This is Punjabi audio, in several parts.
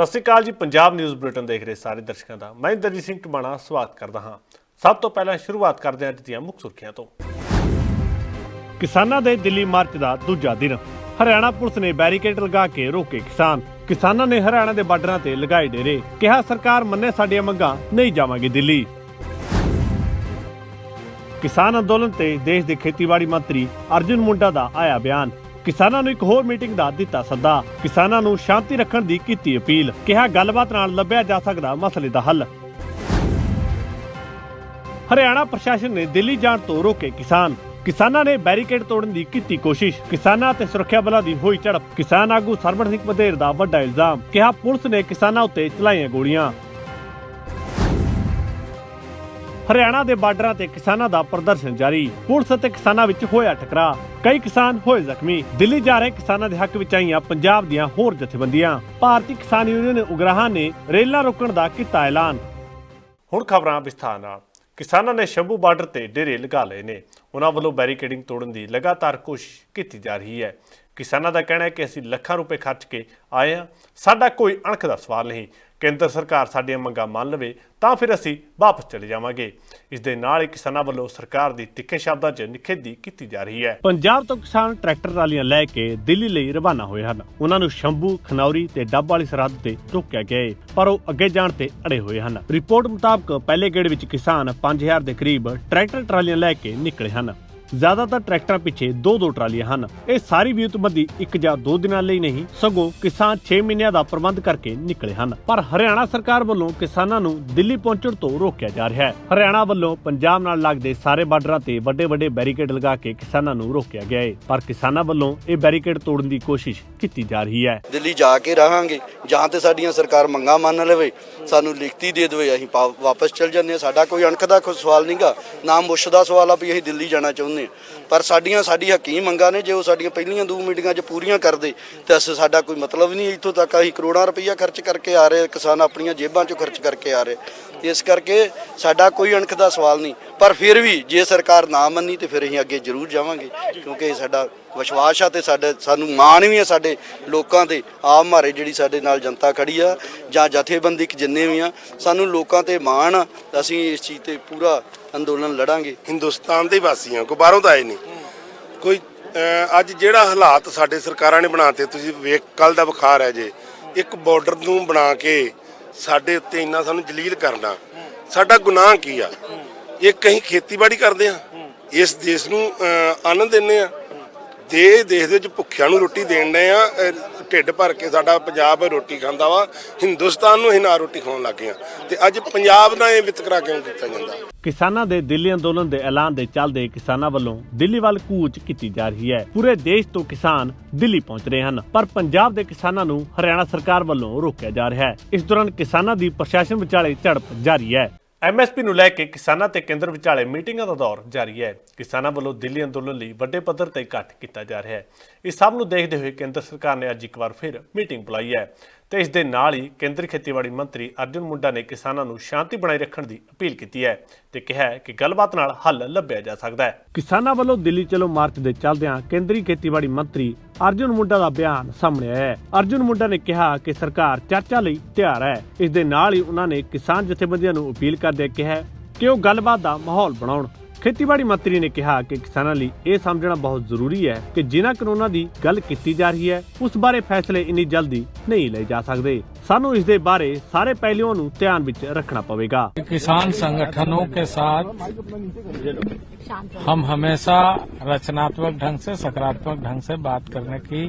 ਸਤਿ ਸ਼੍ਰੀ ਅਕਾਲ ਜੀ, ਪੰਜਾਬ ਨਿਊਜ਼ ਬੁਲੇਟਿਨ ਦੇਖ ਰਹੇ ਸਾਰੇ ਦਰਸ਼ਕਾਂ ਦਾ। ਮੈਂ ਦਰਜੀਤ ਸਿੰਘ ਟਮਾਣਾ ਸਵਾਗਤ ਕਰਦਾ ਹਾਂ। ਸਭ ਤੋਂ ਪਹਿਲਾਂ ਸ਼ੁਰੂਆਤ ਕਰਦੇ ਹਾਂ ਅੱਜ ਦੀਆਂ ਮੁੱਖ ਸੁਰਖੀਆਂ ਤੋਂ। ਕਿਸਾਨਾਂ ਦੇ ਦਿੱਲੀ ਮਾਰਚ ਦਾ ਦੂਜਾ ਦਿਨ। ਹਰਿਆਣਾ ਪੁਲਿਸ ਨੇ ਬੈਰੀਕੇਡ ਲਗਾ ਕੇ ਰੋਕੇ ਕਿਸਾਨ। ਕਿਸਾਨਾਂ ਨੇ ਹਰਿਆਣਾ ਦੇ ਬਾਰਡਰਾਂ ਤੇ ਲਗਾਏ ਡੇਰੇ। ਕਿਹਾ ਸਰਕਾਰ ਮੰਨੇ ਸਾਡੀਆਂ ਮੰਗਾਂ ਨਹੀਂ ਜਾਵਾਂਗੇ ਦਿੱਲੀ। ਕਿਸਾਨ ਅੰਦੋਲਨ ਤੇ ਦੇਸ਼ ਦੇ ਖੇਤੀਬਾੜੀ ਮੰਤਰੀ ਅਰਜੁਨ ਮੁੰਡਾ ਦਾ ਆਇਆ ਬਿਆਨ। ਕਿਸਾਨਾਂ ਨੂੰ ਇੱਕ ਹੋਰ ਮੀਟਿੰਗ ਦਾ ਦਿੱਤਾ ਸੱਦਾ। ਕਿਸਾਨਾਂ ਨੂੰ ਸ਼ਾਂਤੀ ਰੱਖਣ ਦੀ ਕੀਤੀ ਅਪੀਲ। ਕਿਹਾ ਗੱਲਬਾਤ ਨਾਲ ਲੱਭਿਆ ਜਾ ਸਕਦਾ ਮਸਲੇ ਦਾ ਹੱਲ। ਹਰਿਆਣਾ ਪ੍ਰਸ਼ਾਸਨ ਨੇ ਦਿੱਲੀ ਜਾਣ ਤੋਂ ਰੋਕੇ ਕਿਸਾਨ। ਕਿਸਾਨਾਂ ਨੇ ਬੈਰੀਕੇਡ ਤੋੜਨ ਦੀ ਕੀਤੀ ਕੋਸ਼ਿਸ਼। ਕਿਸਾਨਾਂ ਤੇ ਸੁਰੱਖਿਆ ਬਲਾਂ ਦੀ ਹੋਈ ਝੜਪ। ਕਿਸਾਨ ਆਗੂ ਸਰਬਣ ਸਿੰਘ ਬਧੇਰ ਦਾ ਵੱਡਾ ਇਲਜ਼ਾਮ। ਕਿਹਾ ਪੁਲਿਸ ਨੇ ਕਿਸਾਨਾਂ ਉੱਤੇ ਚਲਾਈਆਂ ਗੋਲੀਆਂ। ਹਰਿਆਣਾ ਦੇ ਬਾਰਡਰਾਂ ਤੇ ਕਿਸਾਨਾਂ ਦਾ ਪ੍ਰਦਰਸ਼ਨ ਜਾਰੀ। ਪੁਲਿਸ ਅਤੇ ਕਿਸਾਨਾਂ ਵਿੱਚ ਹੋਇਆ ਟਕਰਾਅ। ਕਈ ਕਿਸਾਨ ਹੋਏ ਜ਼ਖਮੀ। ਦਿੱਲੀ ਜਾ ਰਹੇ ਕਿਸਾਨਾਂ ਦੇ ਹੱਕ ਵਿੱਚ ਆਈਆਂ ਪੰਜਾਬ ਦੀਆਂ ਹੋਰ ਜਥੇਬੰਦੀਆਂ। ਭਾਰਤੀ ਕਿਸਾਨ ਯੂਨੀਅਨ ਉਗਰਾਹਾਂ ਨੇ ਰੇਲਾਂ ਰੋਕਣ ਦਾ ਕੀਤਾ ਐਲਾਨ। ਹੁਣ ਖਬਰਾਂ ਵਿਸਥਾਰ ਨਾਲ। ਕਿਸਾਨਾਂ ਨੇ ਸ਼ੰਭੂ ਬਾਰਡਰ ਤੇ ਡੇਰੇ ਲਗਾ ਲਏ ਨੇ। ਉਹਨਾਂ ਵੱਲੋਂ ਬੈਰੀਕੇਡਿੰਗ ਤੋੜਨ ਦੀ ਲਗਾਤਾਰ ਕੋਸ਼ਿਸ਼ ਕੀਤੀ ਜਾ ਰਹੀ ਹੈ। ਕਿਸਾਨਾਂ ਦਾ ਕਹਿਣਾ ਹੈ ਕਿ ਅਸੀਂ ਲੱਖਾਂ ਰੁਪਏ ਖਰਚ ਕੇ ਆਏ ਹਾਂ। ਸਾਡਾ ਕੋਈ ਅਣਖ ਦਾ ਸਵਾਲ ਨਹੀਂ। ਕੇਂਦਰ ਸਰਕਾਰ ਸਾਡੀਆਂ ਮੰਗਾਂ ਮੰਨ ਲਵੇ, ਤਾਂ ਫਿਰ ਅਸੀਂ ਵਾਪਸ ਚਲੇ ਜਾਵਾਂਗੇ। ਇਸ ਦੇ ਨਾਲ ਹੀ ਕਿਸਾਨਾਂ ਵੱਲੋਂ ਸਰਕਾਰ ਦੀ ਤਿੱਖੇ ਸ਼ਬਦਾਂ 'ਚ ਨਿਖੇਧੀ ਕੀਤੀ ਜਾ ਰਹੀ ਹੈ। ਪੰਜਾਬ ਤੋਂ ਕਿਸਾਨ ਟਰੈਕਟਰ ਟਰਾਲੀਆਂ ਲੈ ਕੇ ਦਿੱਲੀ ਲਈ ਰਵਾਨਾ ਹੋਏ ਹਨ। ਉਹਨਾਂ ਨੂੰ ਸ਼ੰਭੂ, ਖਨੌਰੀ ਤੇ ਡੱਬ ਵਾਲੀ ਸਰਹੱਦ ਤੇ ਰੋਕਿਆ ਗਿਆ ਹੈ ਪਰ ਉਹ ਅੱਗੇ ਜਾਣ ਤੇ ਅੜੇ ਹੋਏ ਹਨ। ਰਿਪੋਰਟ ਮੁਤਾਬਕ ਪਹਿਲੇ ਗੇੜ ਵਿੱਚ ਕਿਸਾਨ 5000 ਦੇ ਕਰੀਬ ਟਰੈਕਟਰ ਟਰਾਲੀਆਂ ਲੈ ਕੇ ਨਿਕਲੇ ਹਨ। ਜ਼ਿਆਦਾਤਰ ਟਰੈਕਟਰਾਂ ਪਿੱਛੇ ਦੋ ਦੋ ਟਰਾਲੀਆਂ ਹਨ। ਇਹ ਸਾਰੀ ਵਿਊਤਬੰਦੀ ਇੱਕ ਜਾਂ ਦੋ ਦਿਨਾਂ ਲਈ ਨਹੀਂ, ਸਗੋਂ ਕਿਸਾਨ 6 ਮਹੀਨਿਆਂ ਦਾ ਪ੍ਰਬੰਧ ਕਰਕੇ ਨਿਕਲੇ ਹਨ। ਪਰ ਹਰਿਆਣਾ ਸਰਕਾਰ ਵੱਲੋਂ ਕਿਸਾਨਾਂ ਨੂੰ ਦਿੱਲੀ ਪਹੁੰਚਣ ਤੋਂ ਰੋਕਿਆ ਜਾ ਰਿਹਾ ਹੈ। ਹਰਿਆਣਾ ਵੱਲੋਂ ਪੰਜਾਬ ਨਾਲ ਲੱਗਦੇ ਸਾਰੇ ਬਾਰਡਰਾਂ ਤੇ ਵੱਡੇ ਵੱਡੇ ਬੈਰੀਕੇਡ ਲਗਾ ਕੇ ਕਿਸਾਨਾਂ ਨੂੰ ਰੋਕਿਆ ਗਿਆ ਹੈ ਪਰ ਕਿਸਾਨਾਂ ਵੱਲੋਂ ਇਹ ਬੈਰੀਕੇਡ ਤੋੜਨ ਦੀ ਕੋਸ਼ਿਸ਼ ਕੀਤੀ ਜਾ ਰਹੀ ਹੈ। ਦਿੱਲੀ ਜਾ ਕੇ ਰਹਾਂਗੇ, ਜਾਂ ਤੇ ਸਾਡੀਆਂ ਸਰਕਾਰ ਮੰਗਾਂ ਮੰਨ ਲਵੇ, ਸਾਨੂੰ ਲਿਖਤੀ ਦੇ ਦੇਵੇ, ਅਸੀਂ ਪਾ- ਵਾਪਸ ਚਲ ਜਾਂਦੇ ਹਾਂ। ਸਾਡਾ ਕੋਈ ਅਣਖ ਦਾ ਕੋਈ ਸਵਾਲ ਨਹੀਂਗਾ ਨਾ ਮੁੱਸ਼ ਦਾ ਸਵਾਲ ਆ ਵੀ ਅਸੀਂ ਦਿੱਲੀ ਜਾਣਾ ਚਾਹੁੰਦੇ ਹਾਂ ਪਰ ਸਾਡੀਆਂ ਸਾਡੀ ਹਕੀਮ ਮੰਗਾਂ ਨੇ, ਜੇ ਉਹ ਸਾਡੀਆਂ ਪਹਿਲੀਆਂ ਦੋ ਮੀਟਿੰਗਾਂ 'ਚ ਪੂਰੀਆਂ ਕਰਦੇ, ਤੇ ਅਸ ਸਾਡਾ ਕੋਈ ਮਤਲਬ ਨਹੀਂ ਇੱਥੋਂ ਤੱਕ। ਅਸੀਂ ਕਰੋੜਾਂ ਰੁਪਈਆ ਖਰਚ ਕਰਕੇ ਆ ਰਹੇ, ਕਿਸਾਨ ਆਪਣੀਆਂ ਜੇਬਾਂ 'ਚੋਂ ਖਰਚ ਕਰਕੇ ਆ ਰਹੇ। ਇਸ ਕਰਕੇ ਸਾਡਾ ਕੋਈ ਅਣਖ ਦਾ ਸਵਾਲ ਨਹੀਂ। ਪਰ ਫਿਰ ਵੀ ਜੇ ਸਰਕਾਰ ਨਾ ਮੰਨੀ, ਤੇ ਫਿਰ ਅਸੀਂ ਅੱਗੇ ਜ਼ਰੂਰ ਜਾਵਾਂਗੇ, ਕਿਉਂਕਿ ਇਹ ਸਾਡਾ ਵਿਸ਼ਵਾਸ ਆ ਤੇ ਸਾਡੇ ਸਾਨੂੰ ਮਾਣ ਵੀ ਆ ਸਾਡੇ ਲੋਕਾਂ ਤੇ, ਆਪ ਮਾਰੇ ਜਿਹੜੀ ਸਾਡੇ ਨਾਲ ਜਨਤਾ ਖੜੀ ਆ ਜਾਂ ਜਥੇਬੰਦੀ ਜਿੰਨੇ ਵੀ ਆ, ਸਾਨੂੰ ਲੋਕਾਂ ਤੇ ਮਾਣ ਆ, ਅਸੀਂ ਇਸ ਚੀਜ਼ ਤੇ ਪੂਰਾ ਅੰਦੋਲਨ ਲੜਾਂਗੇ। ਹਿੰਦੁਸਤਾਨ ਦੇ ਵਾਸੀ ਹਾਂ ਕੋਈ ਬਾਹਰੋਂ ਤਾਂ ਆਏ ਨਹੀਂ। ਕੋਈ ਅੱਜ ਜਿਹੜਾ ਹਾਲਾਤ ਸਾਡੇ ਸਰਕਾਰਾਂ ਨੇ ਬਣਾਤੇ, ਤੁਸੀਂ ਵੇਖ ਕੱਲ ਦਾ ਬੁਖਾਰ ਹੈ ਜੇ। ਇੱਕ ਬਾਰਡਰ ਨੂੰ ਬਣਾ ਕੇ ਸਾਡੇ ਉੱਤੇ ਇੰਨਾ ਸਾਨੂੰ ਜਲੀਲ ਕਰਨਾ, ਸਾਡਾ ਗੁਨਾਹ ਕੀ ਆ? ਇਹ ਕਹੀਂ ਖੇਤੀਬਾੜੀ ਕਰਦੇ ਆ? ਇਸ ਦੇਸ਼ ਨੂੰ ਆਨੰਦ ਅੰਨ ਦਿੰਨੇ ਆ? ਦੇ ਦੇਸ਼ ਦੇ ਵਿੱਚ ਭੁੱਖਿਆਂ ਨੂੰ ਰੋਟੀ ਦੇਣ ਡਏ ਆ ਢਿੱਡ ਭਰ ਕੇ ਸਾਡਾ ਪੰਜਾਬ ਰੋਟੀ ਖਾਂਦਾ ਵਾ, ਹਿੰਦੁਸਤਾਨ ਨੂੰ ਹੀ ਰੋਟੀ ਖਾਣ ਲੱਗੇ ਆ ਤੇ ਅੱਜ ਪੰਜਾਬ ਨਾਲ ਇਹ ਵਿਤਕਰਾ ਕਿਉਂ ਕੀਤਾ ਜਾਂਦਾ? ਕਿਸਾਨਾਂ ਦੇ ਦਿੱਲੀ ਅੰਦੋਲਨ ਦੇ ਐਲਾਨ ਦੇ ਚੱਲਦੇ ਕਿਸਾਨਾਂ ਵੱਲੋਂ ਦਿੱਲੀ ਵੱਲ ਕੂਚ ਕੀਤੀ ਜਾ ਰਹੀ ਹੈ। ਪੂਰੇ ਦੇਸ਼ ਤੋਂ ਕਿਸਾਨ ਦਿੱਲੀ ਪਹੁੰਚ ਰਹੇ ਹਨ, ਪਰ ਪੰਜਾਬ ਦੇ ਕਿਸਾਨਾਂ ਨੂੰ ਹਰਿਆਣਾ ਸਰਕਾਰ ਵੱਲੋਂ ਰੋਕਿਆ ਜਾ ਰਿਹਾ ਹੈ। ਇਸ ਦੌਰਾਨ ਕਿਸਾਨਾਂ ਦੀ ਪ੍ਰਸ਼ਾਸਨ ਵਿਚਾਲੇ ਝੜਪ ਜਾਰੀ ਹੈ। ਐਮਐਸਪੀ ਨੂੰ ਲੈ ਕੇ ਕਿਸਾਨਾਂ ਤੇ ਕੇਂਦਰ ਵਿਚਾਲੇ ਮੀਟਿੰਗਾਂ ਦਾ ਦੌਰ ਜਾਰੀ ਹੈ। ਕਿਸਾਨਾਂ ਵੱਲੋਂ ਦਿੱਲੀ ਅੰਦੋਲਨ ਲਈ ਵੱਡੇ ਪੱਧਰ ਤੇ ਇਕੱਠ ਕੀਤਾ ਜਾ ਰਿਹਾ ਹੈ। ਇਸ ਸਭ ਨੂੰ ਦੇਖਦੇ ਹੋਏ ਕੇਂਦਰ ਸਰਕਾਰ ਨੇ ਅੱਜ ਇੱਕ ਵਾਰ ਫਿਰ ਮੀਟਿੰਗ ਬੁਲਾਈ ਹੈ। ਤੇ ਇਸ ਦੇ ਨਾਲ ਹੀ ਕੇਂਦਰੀ ਖੇਤੀਬਾੜੀ ਮੰਤਰੀ ਅਰਜੁਨ ਮੁੰਡਾ ਨੇ ਕਿਸਾਨਾਂ ਨੂੰ ਸ਼ਾਂਤੀ ਬਣਾਈ ਰੱਖਣ ਦੀ ਅਪੀਲ ਕੀਤੀ ਹੈ ਤੇ ਕਿਹਾ ਹੈ ਕਿ ਗੱਲਬਾਤ ਨਾਲ ਹੱਲ ਲੱਭਿਆ ਜਾ ਸਕਦਾ ਹੈ। ਕਿਸਾਨਾਂ ਵੱਲੋਂ ਦਿੱਲੀ ਚਲੋ ਮਾਰਚ ਦੇ ਚੱਲਦਿਆਂ ਕੇਂਦਰੀ ਖੇਤੀਬਾੜੀ ਮੰਤਰੀ ਅਰਜੁਨ ਮੁੰਡਾ ਦਾ ਬਿਆਨ ਸਾਹਮਣੇ ਆਇਆ ਹੈ। ਅਰਜੁਨ ਮੁੰਡਾ ਨੇ ਕਿਹਾ ਕਿ ਸਰਕਾਰ ਚਰਚਾ ਲਈ ਤਿਆਰ ਹੈ। ਇਸ ਦੇ ਨਾਲ ਹੀ ਉਹਨਾਂ ਨੇ ਕਿਸਾਨ ਜਥੇਬੰਦੀਆਂ ਨੂੰ ਅਪੀਲ ਕਰਦਿਆਂ ਕਿਹਾ ਕਿ ਉਹ ਗੱਲਬਾਤ ਦਾ ਮਾਹੌਲ ਬਣਾਉਣ। ਖੇਤੀਬਾੜੀ ਮੰਤਰੀ ਨੇ ਕਿਹਾ ਕਿ ਕਿਸਾਨਾਂ ਲਈ ਇਹ ਸਮਝਣਾ ਬਹੁਤ ਜ਼ਰੂਰੀ ਹੈ ਕਿ ਜਿਨ੍ਹਾਂ ਕਾਨੂੰਨਾਂ ਦੀ ਗੱਲ ਕੀਤੀ ਜਾ ਰਹੀ ਹੈ ਉਸ ਬਾਰੇ ਫੈਸਲੇ ਇੰਨੀ ਜਲਦੀ ਨਹੀਂ ਲਏ ਜਾ ਸਕਦੇ ਸਾਨੂੰ ਇਸ ਦੇ ਬਾਰੇ ਸਾਰੇ ਪਹਿਲੂਆਂ ਨੂੰ ਧਿਆਨ ਵਿੱਚ ਰੱਖਣਾ ਪਵੇਗਾ किसान संगठनों के साथ हम हमेशा रचनात्मक ढंग से सकारात्मक ढंग से बात करने की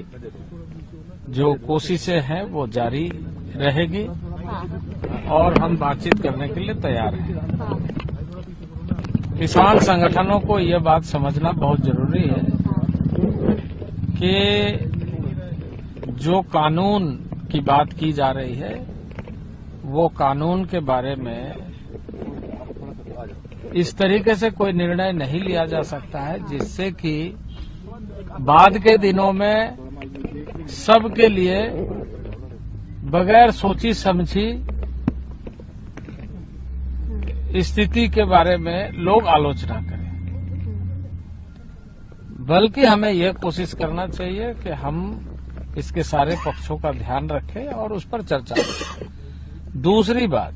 जो कोशिशें हैं वो जारी रहेगी और हम बातचीत करने के लिए तैयार हैं किसान संगठनों को ये बात समझना बहुत ज़रूरी है कि जो कानून की बात की जा रही है, वो कानून के बारे में इस तरीके से कोई निर्णय नहीं लिया जा सकता है, जिससे कि बाद के दिनों में सबके लिए बगैर सोची समझी स्थिति के बारे में लोग आलोचना करें। बल्कि हमें यह कोशिश करना चाहिए कि हम इसके सारे पक्षों का ध्यान रखें और उस पर चर्चा करें। दूसरी बात,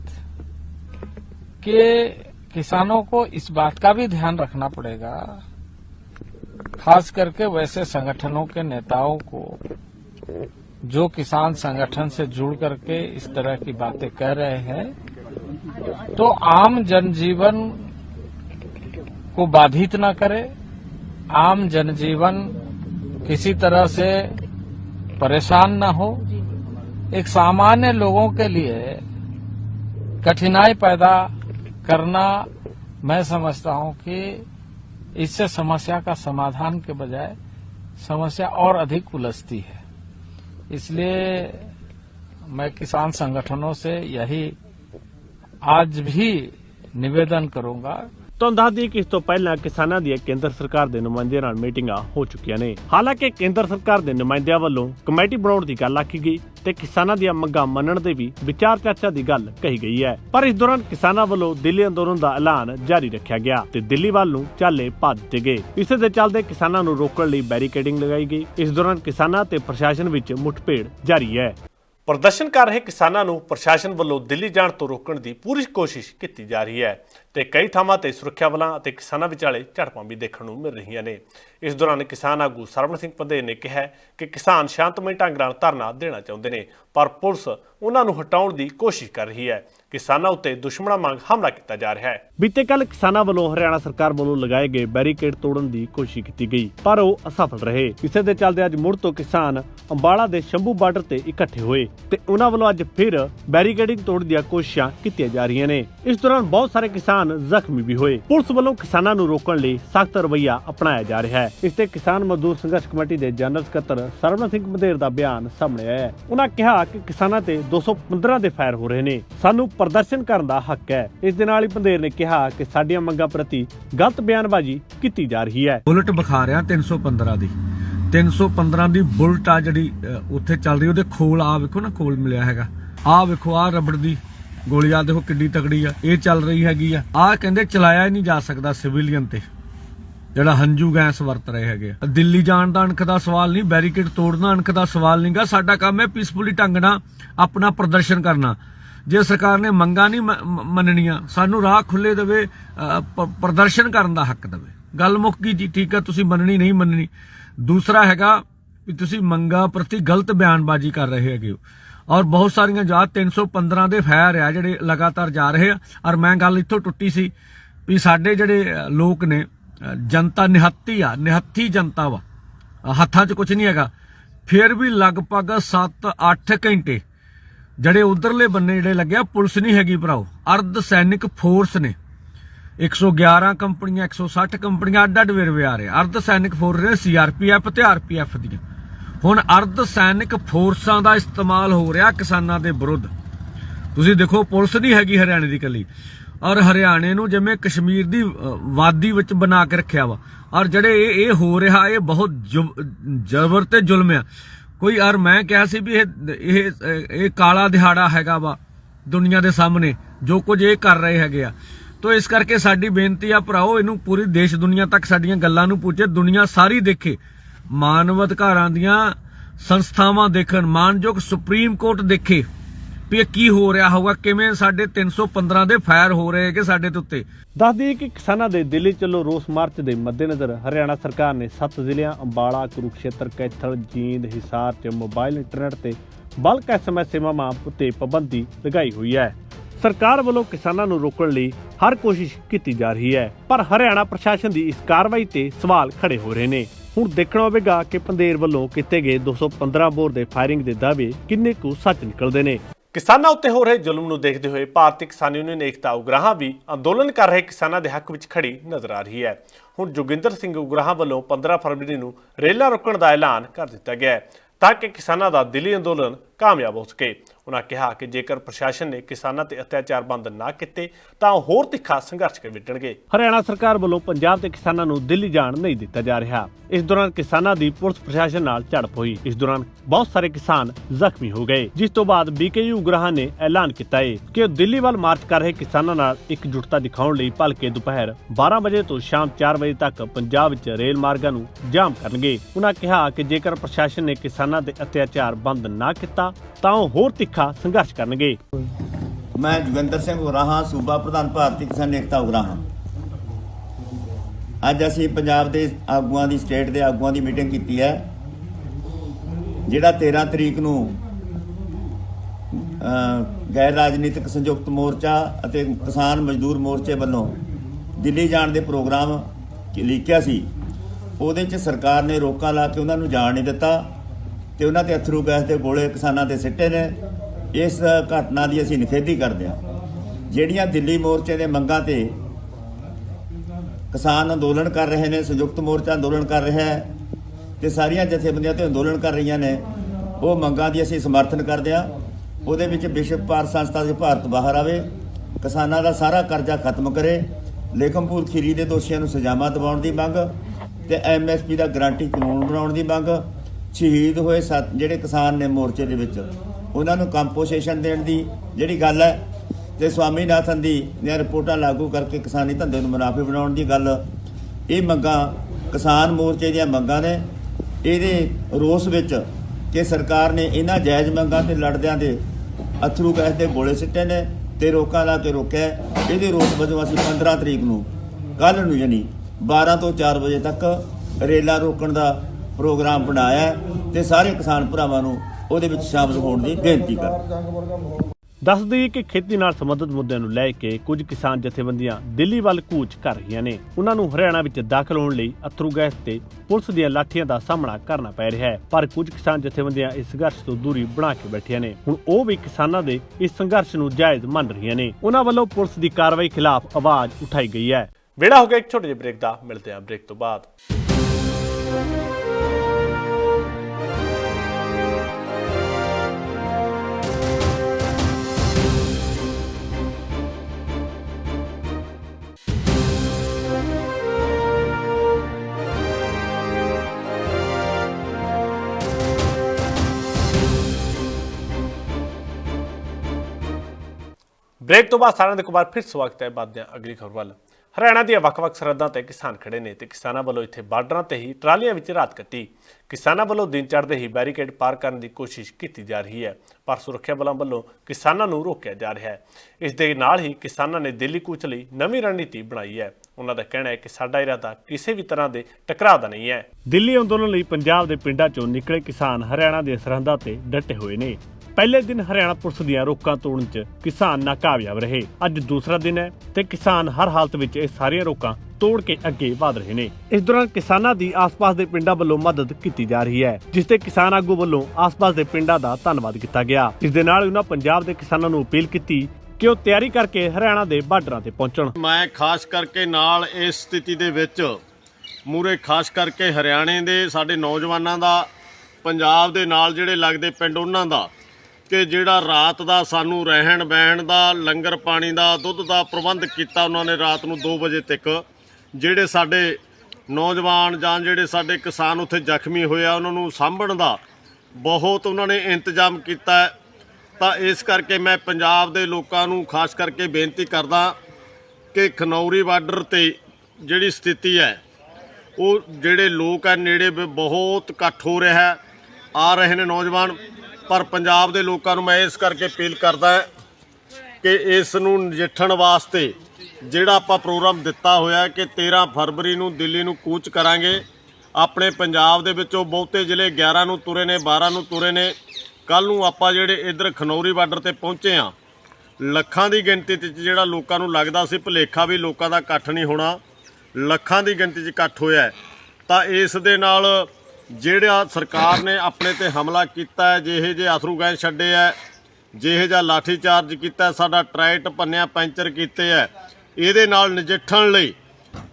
कि किसानों को इस बात का भी ध्यान रखना पड़ेगा, खास करके वैसे संगठनों के नेताओं को, जो किसान संगठन से जुड़ करके इस तरह की बातें कह रहे हैं। तो आम जनजीवन को बाधित न करे, आम जनजीवन किसी तरह से परेशान न हो। एक सामान्य लोगों के लिए कठिनाई पैदा करना मैं समझता हूँ कि इससे समस्या का समाधान के बजाय समस्या और अधिक उलझती है। इसलिए मैं किसान संगठनों से यही आज भी निवेदन करूंगा ਤੁਹਾਨੂੰ ਦੱਸ ਦਈਏ ਕਿ ਇਸ ਤੋਂ ਪਹਿਲਾਂ ਕਿਸਾਨਾਂ ਦੀਆਂ ਕੇਂਦਰ ਸਰਕਾਰ ਦੇ ਨੁਮਾਇੰਦਿਆਂ ਨਾਲ ਮੀਟਿੰਗਾਂ ਹੋ ਚੁੱਕੀਆਂ ਨੇ ਹਾਲਾਂਕਿ ਕੇਂਦਰ ਸਰਕਾਰ ਦੇ ਨੁਮਾਇੰਦਿਆਂ ਵੱਲੋਂ ਕਮੇਟੀ ਬਣਾਉਣ ਦੀ ਗੱਲ ਆਖੀ ਗਈ ਤੇ ਕਿਸਾਨਾਂ ਦੀਆਂ ਮੰਗਾਂ ਮੰਨਣ ਦੇ ਵੀ ਵਿਚਾਰ ਚਰਚਾ ਦੀ ਗੱਲ ਕਹੀ ਗਈ ਹੈ ਪਰ ਇਸ ਦੌਰਾਨ ਕਿਸਾਨਾਂ ਵੱਲੋਂ ਦਿੱਲੀ ਅੰਦੋਲਨ ਦਾ ਐਲਾਨ ਜਾਰੀ ਰੱਖਿਆ ਗਿਆ ਤੇ ਦਿੱਲੀ ਵੱਲ ਨੂੰ ਚਾਲੇ ਪਾ ਦਿੱਤੇ ਗਏ ਇਸੇ ਦੇ ਚੱਲਦੇ ਕਿਸਾਨਾਂ ਨੂੰ ਰੋਕਣ ਲਈ ਬੈਰੀਕੇਡਿੰਗ ਲਗਾਈ ਗਈ ਇਸ ਦੌਰਾਨ ਕਿਸਾਨਾਂ ਤੇ ਪ੍ਰਸ਼ਾਸਨ ਵਿੱਚ ਮੁੱਠਭੇੜ ਜਾਰੀ ਹੈ ਪ੍ਰਦਰਸ਼ਨ ਕਰ ਰਹੇ ਕਿਸਾਨਾਂ ਨੂੰ ਪ੍ਰਸ਼ਾਸਨ ਵੱਲੋਂ ਦਿੱਲੀ ਜਾਣ ਤੋਂ ਰੋਕਣ ਦੀ ਪੂਰੀ ਕੋਸ਼ਿਸ਼ ਕੀਤੀ ਜਾ ਰਹੀ ਹੈ ਤੇ ਕਈ ਥਾਵਾਂ ਤੇ ਸੁਰੱਖਿਆ ਬਲਾਂ ਅਤੇ ਕਿਸਾਨਾਂ ਵਿਚਾਲੇ ਝੜਪਾਂ ਵੀ ਦੇਖਣ ਨੂੰ ਮਿਲ ਰਹੀਆਂ ਨੇ। ਇਸ ਦੌਰਾਨ ਕਿਸਾਨ ਆਗੂ ਸਰਵਣ ਸਿੰਘ ਪੰਦੇ ਨੇ ਕਿਹਾ ਕਿ ਕਿਸਾਨ ਸ਼ਾਂਤਮਈ ਢੰਗ ਨਾਲ ਧਰਨਾ ਦੇਣਾ ਚਾਹੁੰਦੇ ਨੇ, ਪਰ ਪੁਲਿਸ ਉਹਨਾਂ ਨੂੰ ਹਟਾਉਣ ਦੀ ਕੋਸ਼ਿਸ਼ ਕਰ ਰਹੀ ਹੈ। ਕਿਸਾਨਾਂ ਉੱਤੇ ਦੁਸ਼ਮਣਾਂ ਵਾਂਗ ਹਮਲਾ ਕੀਤਾ ਜਾ ਰਿਹਾ ਹੈ। ਬੀਤੇ ਕੱਲ ਕਿਸਾਨਾਂ ਵੱਲੋਂ ਹਰਿਆਣਾ ਸਰਕਾਰ ਵੱਲੋਂ ਲਗਾਏ ਗਏ ਬੈਰੀਕੇਡ ਤੋੜਨ ਦੀ ਕੋਸ਼ਿਸ਼ ਕੀਤੀ ਗਈ, ਪਰ ਉਹ ਅਸਫਲ ਰਹੇ। ਇਸੇ ਦੇ ਚੱਲਦੇ ਅੱਜ ਮੁੜ ਤੋਂ ਕਿਸਾਨ ਅੰਬਾਲਾ ਦੇ ਸ਼ੰਭੂ ਬਾਰਡਰ ਤੇ ਇਕੱਠੇ ਹੋਏ ਤੇ ਉਹਨਾਂ ਵੱਲੋਂ ਅੱਜ ਫਿਰ ਬੈਰੀਕੇਡਿੰਗ ਤੋੜਨ ਦੀਆਂ ਕੋਸ਼ਿਸ਼ਾਂ ਕੀਤੀਆਂ ਜਾ ਰਹੀਆਂ ਨੇ। ਇਸ ਦੌਰਾਨ ਬਹੁਤ ਸਾਰੇ ਕਿਸਾਨ ਜ਼ਖਮੀ ਵੀ ਹੋਏ। ਪੁਲਿਸ ਵੱਲੋਂ ਕਿਸਾਨਾਂ ਨੂੰ ਰੋਕਣ ਲਈ ਸਖਤ ਰਵੱਈਆ ਅਪਣਾਇਆ ਜਾ ਰਿਹਾ ਹੈ। ਇਸ ਤੇ ਕਿਸਾਨ ਮਜ਼ਦੂਰ ਸੰਘਰਸ਼ ਕਮੇਟੀ ਦੇ ਜਨਰਲ ਸਕੱਤਰ ਸਰਵਨ ਸਿੰਘ ਮਧੇਰ ਦਾ ਬਿਆਨ ਸਾਹਮਣੇ ਆਇਆ ਹੈ। ਉਹਨਾਂ ਕਿਹਾ ਕਿ ਕਿਸਾਨਾਂ ਤੇ 215 ਦੇ ਫਾਇਰ ਹੋ ਰਹੇ ਨੇ। ਸਾਨੂੰ ਪ੍ਰਦਰਸ਼ਨ ਕਰਨ ਦਾ ਹੱਕ ਹੈ। ਇਸ ਦੇ ਨਾਲ ਹੀ ਪੰਦੇਰ ਨੇ ਕਿਹਾ ਕਿ ਸਾਡੀਆਂ ਮੰਗਾਂ ਪ੍ਰਤੀ ਗਲਤ ਬਿਆਨਬਾਜ਼ੀ ਕੀਤੀ ਜਾ ਰਹੀ ਹੈ। ਬੁਲਟ ਵਿਖਾ ਰਿਹਾ 315 ਦੀ। 315 ਦੀ ਬੁਲਟ ਆ ਜਿਹੜੀ ਉੱਥੇ ਚੱਲ ਰਹੀ ਉਹਦੇ ਖੋਲ ਆ ਵੇਖੋ ਨਾ, ਖੋਲ ਮਿਲਿਆ ਹੈਗਾ। ਆ ਵੇਖੋ ਆ ਰਬੜ ਦੀ ਗੋਲੀ ਆ ਦੇਖੋ ਕਿੱਡੀ ਤਕੜੀ ਆ। ਇਹ ਚੱਲ ਰਹੀ ਹੈਗੀ ਆ। ਆ ਕਹਿੰਦੇ ਚਲਾਇਆ ਹੀ ਨਹੀਂ ਜਾ ਸਕਦਾ ਸਿਵਿਲੀਅਨ ਤੇ। ਜਿਹੜਾ ਹੰਝੂ ਗੈਸ ਵਰਤ ਰਹੇ ਹੈਗੇ ਆ। ਦਿੱਲੀ ਜਾਣ ਦਾ ਅਣਖ ਦਾ ਸਵਾਲ ਨਹੀਂ, ਬੈਰੀਕੇਡ ਤੋੜਨਾ ਅਣਖ ਦਾ ਸਵਾਲ ਨਹੀਂਗਾ। ਸਾਡਾ ਕੰਮ ਹੈ ਪੀਸਫੁਲੀ ਢੰਗ ਨਾਲ ਆਪਣਾ ਪ੍ਰਦਰਸ਼ਨ ਕਰਨਾ। ਜੇ ਸਰਕਾਰ ਨੇ ਮੰਗਾਂ ਨਹੀਂ ਮੰਨਣੀਆਂ, ਸਾਨੂੰ ਰਾਹ ਖੁੱਲੇ ਦੇਵੇ ਪ੍ਰਦਰਸ਼ਨ ਕਰਨ ਦਾ ਹੱਕ ਦੇਵੇ। ਗੱਲ ਮੁੱਕ ਗਈ ਜੀ, ਠੀਕ ਹੈ ਤੁਸੀਂ ਮੰਨਣੀ ਨਹੀਂ ਮੰਨਣੀ। ਦੂਸਰਾ ਹੈਗਾ ਵੀ ਤੁਸੀਂ ਮੰਗਾਂ ਪ੍ਰਤੀ ਗਲਤ ਬਿਆਨਬਾਜ਼ੀ ਕਰ ਰਹੇ ਹੈਗੇ ਹੋ। ਔਰ ਬਹੁਤ ਸਾਰੀਆਂ ਜਾਂ 315 ਦੇ ਫਾਇਰ ਆ ਜਿਹੜੇ ਲਗਾਤਾਰ ਜਾ ਰਹੇ ਆ। ਔਰ ਮੈਂ ਗੱਲ ਇੱਥੋਂ ਟੁੱਟੀ ਸੀ ਵੀ ਸਾਡੇ ਜਿਹੜੇ ਲੋਕ ਨੇ ਜਨਤਾ ਨਿਹੱਤੀ ਆ, ਨਿਹੱਥੀ ਜਨਤਾ ਵਾ। ਹੱਥਾਂ 'ਚ ਕੁਝ ਨਹੀਂ ਹੈਗਾ। ਫਿਰ ਵੀ ਲਗਭਗ 7-8 ਘੰਟੇ ਜਿਹੜੇ ਉਧਰਲੇ ਬੰਨੇ ਜਿਹੜੇ ਲੱਗਿਆ, ਪੁਲਿਸ ਨਹੀਂ ਹੈਗੀ ਭਰਾਓ। ਅਰਧ ਸੈਨਿਕ ਫੋਰਸ ਨੇ। 111 ਕੰਪਨੀਆਂ 160 ਕੰਪਨੀਆਂ ਅੱਡ ਅੱਡ ਵੇਰਵੇ ਆ ਰਹੇ ਅਰਧ ਸੈਨਿਕ ਫੋਰਸ ਨੇ ਸੀਆਰਪੀਐਫ ਤੇ ਆਰਪੀਐਫ ਦੀਆਂ। ਹੁਣ ਅਰਧ ਸੈਨਿਕ ਫੋਰਸਾਂ ਦਾ ਇਸਤੇਮਾਲ ਹੋ ਰਿਹਾ ਕਿਸਾਨਾਂ ਦੇ ਵਿਰੁੱਧ। ਤੁਸੀਂ ਦੇਖੋ, ਪੁਲਿਸ ਨਹੀਂ ਹੈਗੀ ਹਰਿਆਣੇ ਦੀ ਕੱਲੀ ਔਰ ਹਰਿਆਣੇ ਨੂੰ ਜਿਵੇਂ ਕਸ਼ਮੀਰ ਦੀ ਵਾਦੀ ਵਿੱਚ ਬਣਾ ਕੇ ਰੱਖਿਆ ਵਾ। ਔਰ ਜਿਹੜੇ ਇਹ ਇਹ ਹੋ ਰਿਹਾ, ਇਹ ਬਹੁਤ ਜ਼ਬਰ ਤੇ ਜ਼ੁਲਮ ਆ। ਕੋਈ ਔਰ ਮੈਂ ਕਿਹਾ ਸੀ ਵੀ ਇਹ ਇਹ ਇਹ ਕਾਲਾ ਦਿਹਾੜਾ ਹੈਗਾ ਵਾ ਦੁਨੀਆ ਦੇ ਸਾਹਮਣੇ, ਜੋ ਕੁਝ ਇਹ ਕਰ ਰਹੇ ਹੈਗੇ ਆ। ਤੋ ਇਸ ਕਰਕੇ ਸਾਡੀ ਬੇਨਤੀ ਆ ਭਰਾਓ, ਇਹਨੂੰ ਪੂਰੀ ਦੇਸ਼ ਦੁਨੀਆ ਤੱਕ ਸਾਡੀਆਂ ਗੱਲਾਂ ਨੂੰ ਪਹੁੰਚੇ ਦੁਨੀਆ ਸਾਰੀ ਦੇਖੇ। ਮਾਨਵ ਅਧਿਕਾਰਾਂ ਦੀਆਂ ਸੰਸਥਾਵਾਂ ਦੇਖਣ, ਮਾਨਯੋਗ ਸੁਪਰੀਮ ਕੋਰਟ ਦੇਖੇ। ਵੀ ਇਹ ਕੀ ਹੋ ਰਿਹਾ ਹੋਊਗਾ? ਕਿਵੇਂ ਸਾਡੇ 315 ਦੇ ਫਾਇਰ ਹੋ ਰਹੇ ਹੈਗੇ ਸਾਡੇ ਦੇ ਉੱਤੇ? ਦੱਸ ਦਈਏ ਕਿ ਕਿਸਾਨਾਂ ਦੇ ਦਿੱਲੀ ਚੱਲੋ ਰੋਸ ਮਾਰਚ ਦੇ ਮੱਦੇਨਜ਼ਰ ਹਰਿਆਣਾ ਸਰਕਾਰ ਨੇ 7 ਜ਼ਿਲ੍ਹਿਆਂ, ਅੰਬਾਲਾ, ਕੁਰੂਕਸ਼ੇਤਰ, ਕੈਥਲ, ਜੀਂਦ, ਹਿਸਾਰ 'ਚ ਮੋਬਾਈਲ ਇੰਟਰਨੈਟ ਤੇ ਬਲਕ ਐਸਐਮਐਸ ਸੇਵਾਵਾਂ ਉੱਤੇ ਪਾਬੰਦੀ ਲਗਾਈ ਹੋਈ ਹੈ। ਸਰਕਾਰ ਵੱਲੋਂ ਕਿਸਾਨਾਂ ਨੂੰ ਰੋਕਣ ਲਈ ਹਰ ਕੋਸ਼ਿਸ਼ ਕੀਤੀ ਜਾ ਰਹੀ ਹੈ, ਪਰ ਹਰਿਆਣਾ ਪ੍ਰਸ਼ਾਸਨ ਦੀ ਇਸ ਕਾਰਵਾਈ ਤੇ ਸਵਾਲ ਖੜੇ ਹੋ ਰਹੇ ਨੇ। ਹੁਣ ਦੇਖਣਾ ਹੋਵੇਗਾ ਕਿ ਪੰਦੇਰ ਵੱਲੋਂ ਕੀਤੇ ਗਏ 215 ਬੋਰ ਦੇ ਫਾਇਰਿੰਗ ਦੇ ਦਾਅਵੇ ਕਿੰਨੇ ਕੁ ਸੱਚ ਨਿਕਲਦੇ ਨੇ। ਕਿਸਾਨਾਂ ਉੱਤੇ ਹੋ ਰਹੇ ਜ਼ੁਲਮ ਨੂੰ ਦੇਖਦੇ ਹੋਏ ਭਾਰਤੀ ਕਿਸਾਨ ਯੂਨੀਅਨ ਏਕਤਾ ਉਗਰਾਹਾਂ ਵੀ ਅੰਦੋਲਨ ਕਰ ਰਹੇ ਕਿਸਾਨਾਂ ਦੇ ਹੱਕ ਵਿੱਚ ਖੜੀ ਨਜ਼ਰ ਆ ਰਹੀ ਹੈ। ਹੁਣ ਜੋਗਿੰਦਰ ਸਿੰਘ ਉਗਰਾਹਾਂ ਵੱਲੋਂ 15 ਫਰਵਰੀ ਨੂੰ ਰੇਲਾਂ ਰੋਕਣ ਦਾ ਐਲਾਨ ਕਰ ਦਿੱਤਾ ਗਿਆ ਹੈ ਤਾਂ ਕਿ ਕਿਸਾਨਾਂ ਦਾ ਦਿੱਲੀ ਅੰਦੋਲਨ ਕਾਮਯਾਬ ਹੋ ਸਕੇ। ਉਹਨਾਂ ਕਿਹਾ ਕਿ ਜੇਕਰ ਪ੍ਰਸ਼ਾਸਨ ਨੇ ਕਿਸਾਨਾਂ ਤੇ ਅਤਿਆਚਾਰ ਬੰਦ ਨਾ ਕੀਤੇ, ਤਾਂ ਉਹ ਹੋਰ ਤਿੱਖਾ ਸੰਘਰਸ਼ ਕਰ ਹਰਿਆਣਾ ਸਰਕਾਰ ਵੱਲੋਂ ਪੰਜਾਬ ਦੇ ਕਿਸਾਨਾਂ ਨੂੰ ਦਿੱਲੀ ਜਾਣ ਨਹੀਂ ਦਿੱਤਾ ਜਾ ਰਿਹਾ। ਇਸ ਦੌਰਾਨ ਕਿਸਾਨਾਂ ਦੀ ਪੁਲਿਸ ਪ੍ਰਸ਼ਾਸਨ ਨਾਲ ਝੜਪ ਹੋਈ। ਇਸ ਦੌਰਾਨ ਬਹੁਤ ਸਾਰੇ ਕਿਸਾਨ ਜ਼ਖਮੀ ਹੋ ਗਏ। ਜਿਸ ਤੋਂ ਬਾਅਦ ਬੀਕੇਯੂ ਉਗਰਾਹਾਂ ਨੇ ਐਲਾਨ ਕੀਤਾ ਹੈ ਕਿ ਉਹ ਦਿੱਲੀ ਵੱਲ ਮਾਰਚ ਕਰ ਰਹੇ ਕਿਸਾਨਾਂ ਨਾਲ ਇਕਜੁੱਟਤਾ ਦਿਖਾਉਣ ਲਈ ਭਲਕੇ ਦੁਪਹਿਰ 12 ਵਜੇ ਤੋਂ ਸ਼ਾਮ 4 ਵਜੇ ਤੱਕ ਪੰਜਾਬ ਵਿੱਚ ਰੇਲ ਮਾਰਗਾਂ ਨੂੰ ਜਾਮ ਕਰਨਗੇ। ਉਹਨਾਂ ਕਿਹਾ ਕਿ ਜੇਕਰ ਪ੍ਰਸ਼ਾਸਨ ਨੇ ਕਿਸਾਨਾਂ ਦੇ ਅਤਿਆਚਾਰ ਬੰਦ ਨਾ ਕੀਤਾ, ਤਾਂ ਉਹ ਹੋਰ ਤਿੱਖਾ ਸੰਘਰਸ਼ ਕਰਨਗੇ। ਮੈਂ ਜੋਗਿੰਦਰ ਸਿੰਘ ਉਗਰਾਹਾਂ ਸੂਬਾ ਪ੍ਰਧਾਨ ਭਾਰਤੀ ਕਿਸਾਨ ਏਕਤਾ ਉਗਰਾਹਾਂ ਅੱਜ ਅਸੀਂ ਪੰਜਾਬ ਦੇ ਆਗੂਆਂ ਦੀ, ਸਟੇਟ ਦੇ ਆਗੂਆਂ ਦੀ ਮੀਟਿੰਗ ਕੀਤੀ ਹੈ, ਜਿਹੜਾ 13 ਤਰੀਕ ਨੂੰ ਗੈਰ ਰਾਜਨੀਤਿਕ ਸੰਯੁਕਤ ਮੋਰਚਾ ਅਤੇ ਕਿਸਾਨ ਮਜ਼ਦੂਰ ਮੋਰਚੇ ਵੱਲੋਂ ਦਿੱਲੀ ਜਾਣ ਦੇ ਪ੍ਰੋਗਰਾਮ ਲਿਖਿਆ ਸੀ, ਉਹਦੇ 'ਚ ਸਰਕਾਰ ਨੇ ਰੋਕਾਂ ਲਾ ਕੇ ਉਹਨਾਂ ਨੂੰ ਜਾਣ ਨਹੀਂ ਦਿੱਤਾ ਤੇ ਉਹਨਾਂ ਤੇ ਅਥਰੂ ਗੈਸ ਦੇ ਗੋਲੇ ਕਿਸਾਨਾਂ ਤੇ ਸਿੱਟੇ ਨੇ। ਇਸ ਘਟਨਾ ਦੀ ਅਸੀਂ ਨਿਖੇਧੀ ਕਰਦੇ ਹਾਂ। ਜਿਹੜੀਆਂ ਦਿੱਲੀ ਮੋਰਚੇ ਦੇ ਮੰਗਾਂ ਤੇ ਕਿਸਾਨ ਅੰਦੋਲਨ ਕਰ ਰਹੇ ਨੇ, ਸੰਯੁਕਤ ਮੋਰਚਾ ਅੰਦੋਲਨ ਕਰ ਰਿਹਾ ਹੈ ਤੇ ਸਾਰੀਆਂ ਜਥੇਬੰਦੀਆਂ ਤੇ ਅੰਦੋਲਨ ਕਰ ਰਹੀਆਂ ਨੇ, ਉਹ ਮੰਗਾਂ ਦੀ ਅਸੀਂ ਸਮਰਥਨ ਕਰਦੇ ਹਾਂ। ਉਹਦੇ ਵਿੱਚ ਵਿਸ਼ਵ ਭਾਰਤ ਸੰਸਥਾ ਦੇ ਭਾਰਤ ਬਾਹਰ ਆਵੇ, ਕਿਸਾਨਾਂ ਦਾ ਸਾਰਾ ਕਰਜ਼ਾ ਖਤਮ ਕਰੇ, ਲੇਖਮਪੂਰ ਖੀਰੀ ਦੇ ਦੋਸ਼ੀਆਂ ਨੂੰ ਸਜ਼ਾਵਾਂ ਦਿਵਾਉਣ ਦੀ ਮੰਗ ਤੇ ਐਮਐਸਪੀ ਦਾ ਗਾਰੰਟੀ ਕਾਨੂੰਨ ਬਣਾਉਣ ਦੀ ਮੰਗ। ਸ਼ਹੀਦ ਹੋਏ ਸੱਤ ਜਿਹੜੇ ਕਿਸਾਨ ਨੇ ਮੋਰਚੇ ਦੇ ਵਿੱਚ ਉਹਨਾਂ ਨੂੰ ਕੰਪੋਸੇਸ਼ਨ ਦੇਣ ਦੀ ਜਿਹੜੀ ਗੱਲ ਹੈ ਤੇ ਸਵਾਮੀਨਾਥਨ ਦੀ ਦੀਆਂ ਰਿਪੋਰਟਾਂ ਲਾਗੂ ਕਰਕੇ ਕਿਸਾਨੀ ਧੰਦੇ ਨੂੰ ਮੁਨਾਫੇ ਬਣਾਉਣ ਦੀ ਗੱਲ, ਇਹ ਮੰਗਾਂ ਕਿਸਾਨ ਮੋਰਚੇ ਦੀਆਂ ਮੰਗਾਂ ਨੇ। ਇਹਦੇ ਰੋਸ ਵਿੱਚ ਕਿ ਸਰਕਾਰ ਨੇ ਇਹਨਾਂ ਜਾਇਜ਼ ਮੰਗਾਂ ਤੇ ਲੜਦਿਆਂ ਦੇ ਅਥਰੂ ਗੈਸ ਦੇ ਗੋਲੇ ਸਿੱਟੇ ਨੇ ਤੇ ਰੋਕਾਂ ਲਾ ਕੇ ਰੋਕਿਆ ਇਹਦੇ ਰੋਸ ਵਜੋਂ ਅਸੀਂ 15 ਤਰੀਕ ਨੂੰ ਕੱਲ ਨੂੰ ਯਾਨੀ 12 ਤੋਂ 4 ਵਜੇ ਤੱਕ ਰੇਲਾਂ ਰੋਕਣ ਦਾ ਪ੍ਰੋਗਰਾਮ ਬਣਾਇਆ ਹੈ ਤੇ ਸਾਰੇ ਕਿਸਾਨ ਭਰਾਵਾਂ ਨੂੰ ਉਹਦੇ ਵਿੱਚ ਸ਼ਾਮਲ ਹੋਣ ਦੀ ਬੇਨਤੀ ਕਰ। ਦੱਸ ਦਈਏ ਕਿ ਖੇਤੀ ਨਾਲ ਸੰਬੰਧਿਤ ਮੁੱਦਿਆਂ ਨੂੰ ਲੈ ਕੇ ਕੁਝ ਕਿਸਾਨ ਜਥੇਬੰਦੀਆਂ ਦਿੱਲੀ ਵੱਲ ਕੂਚ ਕਰ ਰਹੀਆਂ ਨੇ। ਉਹਨਾਂ ਨੂੰ ਹਰਿਆਣਾ ਵਿੱਚ ਦਾਖਲ ਹੋਣ ਲਈ ਅਥਰੂ ਗੈਸ ਤੇ ਪੁਲਿਸ ਦੀਆਂ ਲਾਠੀਆਂ ਦਾ ਸਾਹਮਣਾ ਕਰਨਾ ਪੈ ਰਿਹਾ ਹੈ। ਪਰ ਕੁਝ ਕਿਸਾਨ ਜਥੇਬੰਦੀਆਂ ਇਸ ਸੰਘਰਸ਼ ਤੋਂ ਦੂਰੀ ਬਣਾ ਕੇ ਬੈਠੀਆਂ ਨੇ। ਹੁਣ ਉਹ ਵੀ ਕਿਸਾਨਾਂ ਦੇ ਇਸ ਸੰਘਰਸ਼ ਨੂੰ ਜਾਇਜ਼ ਮੰਨ ਰਹੀਆਂ ਨੇ। ਉਹਨਾਂ ਵੱਲੋਂ ਪੁਲਿਸ ਦੀ ਕਾਰਵਾਈ ਖਿਲਾਫ ਆਵਾਜ਼ ਉਠਾਈ ਗਈ ਹੈ। ਵੇੜਾ ਹੋ ਗਿਆ ਇੱਕ ਛੋਟੇ ਜਿਹੇ ਬ੍ਰੇਕ ਦਾ। ਮਿਲਦੇ ਹਾਂ ਬ੍ਰੇਕ ਤੋਂ ਬਾਅਦ। ਬ੍ਰੇਕ ਤੋਂ ਬਾਅਦ ਸਾਰਿਆਂ ਦੇ ਇੱਕ ਵਾਰ ਫਿਰ ਸਵਾਗਤ ਹੈ ਬਾਦਿਆਂ ਅਗਲੀ ਖਬਰ ਵੱਲ। ਹਰਿਆਣਾ ਦੀਆਂ ਵੱਖ-ਵੱਖ ਸਰਹੱਦਾਂ ਤੇ ਕਿਸਾਨ ਖੜੇ ਨੇ ਤੇ ਕਿਸਾਨਾਂ ਵੱਲੋਂ ਇੱਥੇ ਬਾਰਡਰਾਂ ਤੇ ਹੀ ਟਰਾਲੀਆਂ ਵਿੱਚ ਰਾਤ ਕੱਟੀ। ਕਿਸਾਨਾਂ ਵੱਲੋਂ ਦਿਨ ਚੜ੍ਹਦੇ ਹੀ ਬੈਰੀਕੇਡ ਪਾਰ ਕਰਨ ਦੀ ਕੋਸ਼ਿਸ਼ ਕੀਤੀ ਜਾ ਰਹੀ ਹੈ, ਪਰ ਸੁਰੱਖਿਆ ਬਲਾਂ ਵੱਲੋਂ ਕਿਸਾਨਾਂ ਨੂੰ ਰੋਕਿਆ ਜਾ ਰਿਹਾ ਹੈ। ਇਸ ਦੇ ਨਾਲ ਹੀ ਕਿਸਾਨਾਂ ਨੇ ਦਿੱਲੀ ਕੂਚ ਲਈ ਨਵੀਂ ਰਣਨੀਤੀ ਬਣਾਈ ਹੈ। ਉਹਨਾਂ ਦਾ ਕਹਿਣਾ ਹੈ ਕਿ ਸਾਡਾ ਇਰਾਦਾ ਕਿਸੇ ਵੀ ਤਰ੍ਹਾਂ ਦੇ ਟਕਰਾਅ ਦਾ ਨਹੀਂ ਹੈ। ਦਿੱਲੀ ਅੰਦੋਲਨ ਲਈ ਪੰਜਾਬ ਦੇ ਪਿੰਡਾਂ ਚੋਂ ਨਿਕਲੇ ਕਿਸਾਨ ਹਰਿਆਣਾ ਦੀਆਂ ਸਰਹੱਦਾਂ ਤੇ ਡਟੇ ਹੋਏ ਨੇ। ਪਹਿਲੇ ਦਿਨ ਹਰਿਆਣਾ ਪੁਲਿਸ ਦੀਆਂ ਰੋਕਾਂ ਤੋੜਨ 'ਚ ਕਿਸਾਨ ਨਾਕਾਮਯਾਬ ਰਹੇ। ਅੱਜ ਦੂਸਰਾ ਦਿਨ ਹੈ ਤੇ ਕਿਸਾਨ ਹਰ ਹਾਲਤ ਵਿੱਚ ਇਹ ਸਾਰੀਆਂ ਰੋਕਾਂ ਤੋੜ ਕੇ ਅੱਗੇ ਵਧ ਰਹੇ ਨੇ। ਇਸ ਦੌਰਾਨ ਕਿਸਾਨਾਂ ਦੀ ਆਸ-ਪਾਸ ਦੇ ਪਿੰਡਾਂ ਵੱਲੋਂ ਮਦਦ ਕੀਤੀ ਜਾ ਰਹੀ ਹੈ, ਜਿਸ ਤੇ ਕਿਸਾਨ ਆਗੂ ਵੱਲੋਂ ਆਸ-ਪਾਸ ਦੇ ਪਿੰਡਾਂ ਦਾ ਧੰਨਵਾਦ ਕੀਤਾ ਗਿਆ। ਇਸ ਦੇ ਨਾਲ ਉਹਨਾਂ ਪੰਜਾਬ ਦੇ ਕਿਸਾਨਾਂ ਨੂੰ ਅਪੀਲ ਕੀਤੀ ਕਿ ਉਹ ਤਿਆਰੀ ਕਰਕੇ ਹਰਿਆਣਾ ਦੇ ਬਾਰਡਰਾਂ ਤੇ ਪਹੁੰਚਣ। ਮੈਂ ਖਾਸ ਕਰਕੇ ਨਾਲ ਇਸ ਸਥਿਤੀ ਦੇ ਵਿੱਚ ਮੂਰੇ ਖਾਸ ਕਰਕੇ ਹਰਿਆਣੇ ਦੇ ਸਾਡੇ ਨੌਜਵਾਨਾਂ ਦਾ, ਪੰਜਾਬ ਦੇ ਨਾਲ ਜਿਹੜੇ ਲੱਗਦੇ ਪਿੰਡ ਉਹਨਾਂ ਦਾ ਕਿ ਜਿਹੜਾ ਰਾਤ ਦਾ ਸਾਨੂੰ ਰਹਿਣ ਬਹਿਣ ਦਾ, ਲੰਗਰ ਪਾਣੀ ਦਾ, ਦੁੱਧ ਦਾ ਪ੍ਰਬੰਧ ਕੀਤਾ ਉਹਨਾਂ ਨੇ ਰਾਤ ਨੂੰ 2 ਵਜੇ ਤੱਕ, ਜਿਹੜੇ ਸਾਡੇ ਨੌਜਵਾਨ ਜਾਂ ਜਿਹੜੇ ਸਾਡੇ ਕਿਸਾਨ ਉੱਥੇ ਜ਼ਖਮੀ ਹੋਏ ਆ, ਉਹਨਾਂ ਨੂੰ ਸਾਂਭਣ ਦਾ ਬਹੁਤ ਉਹਨਾਂ ਨੇ ਇੰਤਜ਼ਾਮ ਕੀਤਾ ਤਾਂ ਇਸ ਕਰਕੇ ਮੈਂ ਪੰਜਾਬ ਦੇ ਲੋਕਾਂ ਨੂੰ ਖਾਸ ਕਰਕੇ ਬੇਨਤੀ ਕਰਦਾ ਕਿ ਖਨੌਰੀ ਬਾਰਡਰ ਤੇ ਜਿਹੜੀ ਸਥਿਤੀ ਹੈ, ਉਹ ਜਿਹੜੇ ਲੋਕ ਹੈ ਨੇੜੇ ਬਹੁਤ ਇਕੱਠ ਹੋ ਰਿਹਾ ਆ ਰਹੇ ਨੇ ਨੌਜਵਾਨ। ਪਰ ਪੰਜਾਬ ਦੇ ਲੋਕਾਂ ਨੂੰ ਮੈਂ ਇਸ ਕਰਕੇ ਅਪੀਲ ਕਰਦਾ ਕਿ ਇਸ ਨੂੰ ਨਜਿੱਠਣ ਵਾਸਤੇ ਜਿਹੜਾ ਆਪਾਂ ਪ੍ਰੋਗਰਾਮ ਦਿੱਤਾ ਹੋਇਆ ਕਿ 13 ਫਰਵਰੀ ਨੂੰ ਦਿੱਲੀ ਨੂੰ ਕੂਚ ਕਰਾਂਗੇ। ਆਪਣੇ ਪੰਜਾਬ ਦੇ ਵਿੱਚੋਂ ਬਹੁਤੇ ਜ਼ਿਲ੍ਹੇ 11 ਨੂੰ ਤੁਰੇ ਨੇ 12 ਨੂੰ ਤੁਰੇ ਨੇ। ਕੱਲ ਨੂੰ ਆਪਾਂ ਜਿਹੜੇ ਇਧਰ ਖਨੌਰੀ ਬਾਰਡਰ ਤੇ ਪਹੁੰਚੇ ਆ ਲੱਖਾਂ ਦੀ ਗਿਣਤੀ 'ਚ ਜਿਹੜਾ ਲੋਕਾਂ ਨੂੰ ਲੱਗਦਾ ਸੀ ਭੁਲੇਖਾ ਵੀ ਲੋਕਾਂ ਦਾ ਇਕੱਠ ਨਹੀਂ ਹੋਣਾ, ਲੱਖਾਂ ਦੀ ਗਿਣਤੀ 'ਚ ਇਕੱਠ ਹੋਇਆ ਤਾਂ ਇਸ ਦੇ ਨਾਲ ਜਿਹੜਾ ਸਰਕਾਰ ਨੇ ਆਪਣੇ ਤੇ ਹਮਲਾ ਕੀਤਾ ਹੈ, ਜਿਹੇ ਜੇ ਅਥਰੂ ਗੈਸ ਛੱਡੇ ਹੈ, ਜਿਹੇ ਜਿਹਾ ਲਾਠੀ ਚਾਰਜ ਕੀਤਾ ਸਾਡਾ ਟਰੈਕਟ ਪੰਨਿਆ ਪੈਂਚਰ ਕੀਤੇ ਹੈ, ਇਹਦੇ ਨਾਲ ਨਜਿੱਠਣ ਲਈ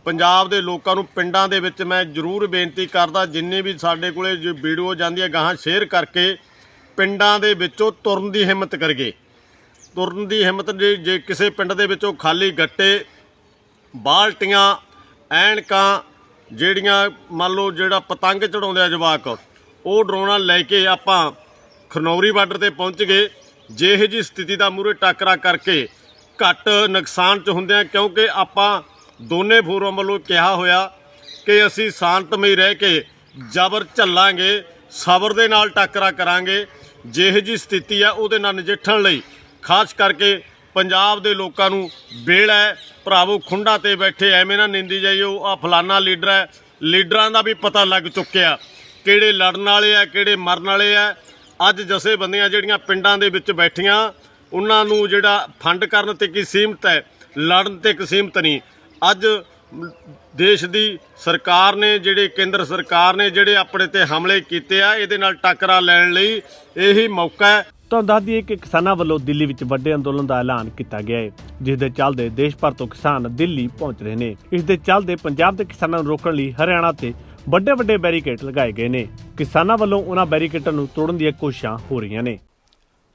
ਪੰਜਾਬ ਦੇ ਲੋਕਾਂ ਨੂੰ ਪਿੰਡਾਂ ਦੇ ਵਿੱਚ ਮੈਂ ਜ਼ਰੂਰ ਬੇਨਤੀ ਕਰਦਾ, ਜਿੰਨੇ ਵੀ ਸਾਡੇ ਕੋਲੇ ਜੋ ਵੀਡੀਓ ਜਾਂਦੀ ਹੈ ਗਾਹਾਂ ਸ਼ੇਅਰ ਕਰਕੇ ਪਿੰਡਾਂ ਦੇ ਵਿੱਚੋਂ ਤੁਰਨ ਦੀ ਹਿੰਮਤ ਕਰਗੇ ਤੁਰਨ ਦੀ ਹਿੰਮਤ ਜੇ ਜੇ ਕਿਸੇ ਪਿੰਡ ਦੇ ਵਿੱਚੋਂ ਖਾਲੀ ਗੱਟੇ, ਬਾਲਟੀਆਂ, ਐਨਕਾਂ ਜਿਹੜੀਆਂ ਮੰਨ ਲਓ ਜਿਹੜਾ ਪਤੰਗ ਚੜਾਉਂਦੇ ਆ ਜਵਾਕ, ਉਹ ਡਰੋਨਾਂ ਲੈ ਕੇ ਆਪਾਂ ਖਨੌਰੀ ਬਾਰਡਰ ਤੇ ਪਹੁੰਚ ਗਏ। ਜੇ ਇਹ ਜੀ ਸਥਿਤੀ ਦਾ ਮੂਰੇ ਟਾਕਰਾ ਕਰਕੇ ਘੱਟ ਨੁਕਸਾਨ ਚ ਹੁੰਦੇ ਆ, ਕਿਉਂਕਿ ਆਪਾਂ ਦੋਨੇ ਫੋਰਮ ਵੱਲੋਂ ਕਿਹਾ ਹੋਇਆ ਕਿ ਅਸੀਂ ਸ਼ਾਂਤਮਈ ਰਹਿ ਕੇ ਜ਼ਬਰ ਝੱਲਾਂਗੇ, ਸਬਰ ਦੇ ਨਾਲ ਟਾਕਰਾ ਕਰਾਂਗੇ। ਜਿਹੇ ਜੀ ਸਥਿਤੀ ਆ, ਉਹਦੇ ਨਾਲ ਨਜਿੱਠਣ ਲਈ ਖਾਸ ਕਰਕੇ ਪੰਜਾਬ ਦੇ ਲੋਕਾਂ ਨੂੰ ਬੇੜਾ ਹੈ। ਭਰਾਵੋ, ਖੁੰਡਾ ਤੇ ਬੈਠੇ ਐਵੇਂ ਨਾ ਨਿੰਦੀ ਜਾਈਓ ਆ ਫਲਾਨਾ ਲੀਡਰ ਹੈ। ਲੀਡਰਾਂ ਦਾ ਵੀ ਪਤਾ ਲੱਗ ਚੁੱਕਿਆ। ਕਿਹੜੇ ਲੜਨ ਵਾਲੇ ਆ, ਕਿਹੜੇ ਮਰਨ ਵਾਲੇ ਆ। ਅੱਜ ਜਥੇਬੰਦੀਆਂ ਜਿਹੜੀਆਂ ਪਿੰਡਾਂ ਦੇ ਵਿੱਚ ਬੈਠੀਆਂ, ਉਹਨਾਂ ਨੂੰ ਜਿਹੜਾ ਫੰਡ ਕਰਨ ਤੇ ਕੀ ਸੀਮਤ ਹੈ, ਲੜਨ ਤੇ ਕੀ ਸੀਮਤ ਨਹੀਂ। ਅੱਜ ਦੇਸ਼ ਦੀ ਸਰਕਾਰ ਨੇ, ਜਿਹੜੇ ਕੇਂਦਰ ਸਰਕਾਰ ਨੇ, ਜਿਹੜੇ ਆਪਣੇ ਤੇ ਹਮਲੇ ਕੀਤੇ ਆ, ਇਹਦੇ ਨਾਲ ਟੱਕਰਾ ਲੈਣ ਲਈ ਇਹੀ ਮੌਕਾ ਹੈ। ਤੁਹਾਨੂੰ ਦੱਸ ਦਈਏ ਕਿ ਕਿਸਾਨਾਂ ਵੱਲੋਂ ਦਿੱਲੀ ਵਿੱਚ ਵੱਡੇ ਅੰਦੋਲਨ ਦਾ ਐਲਾਨ ਕੀਤਾ ਗਿਆ ਹੈ, ਜਿਸ ਦੇ ਚੱਲਦੇ ਦੇਸ਼ ਭਰ ਤੋਂ ਕਿਸਾਨ ਦਿੱਲੀ ਪਹੁੰਚ ਰਹੇ ਨੇ। ਇਸ ਦੇ ਚੱਲਦੇ ਪੰਜਾਬ ਦੇ ਕਿਸਾਨਾਂ ਨੂੰ ਰੋਕਣ ਲਈ ਹਰਿਆਣਾ ਤੇ ਵੱਡੇ ਵੱਡੇ ਬੈਰੀਕੇਡ ਲਗਾਏ ਗਏ ਨੇ। ਕਿਸਾਨਾਂ ਵੱਲੋਂ ਉਹਨਾਂ ਬੈਰੀਕੇਡਾਂ ਨੂੰ ਤੋੜਨ ਦੀਆਂ ਕੋਸ਼ਿਸ਼ਾਂ ਹੋ ਰਹੀਆਂ ਨੇ।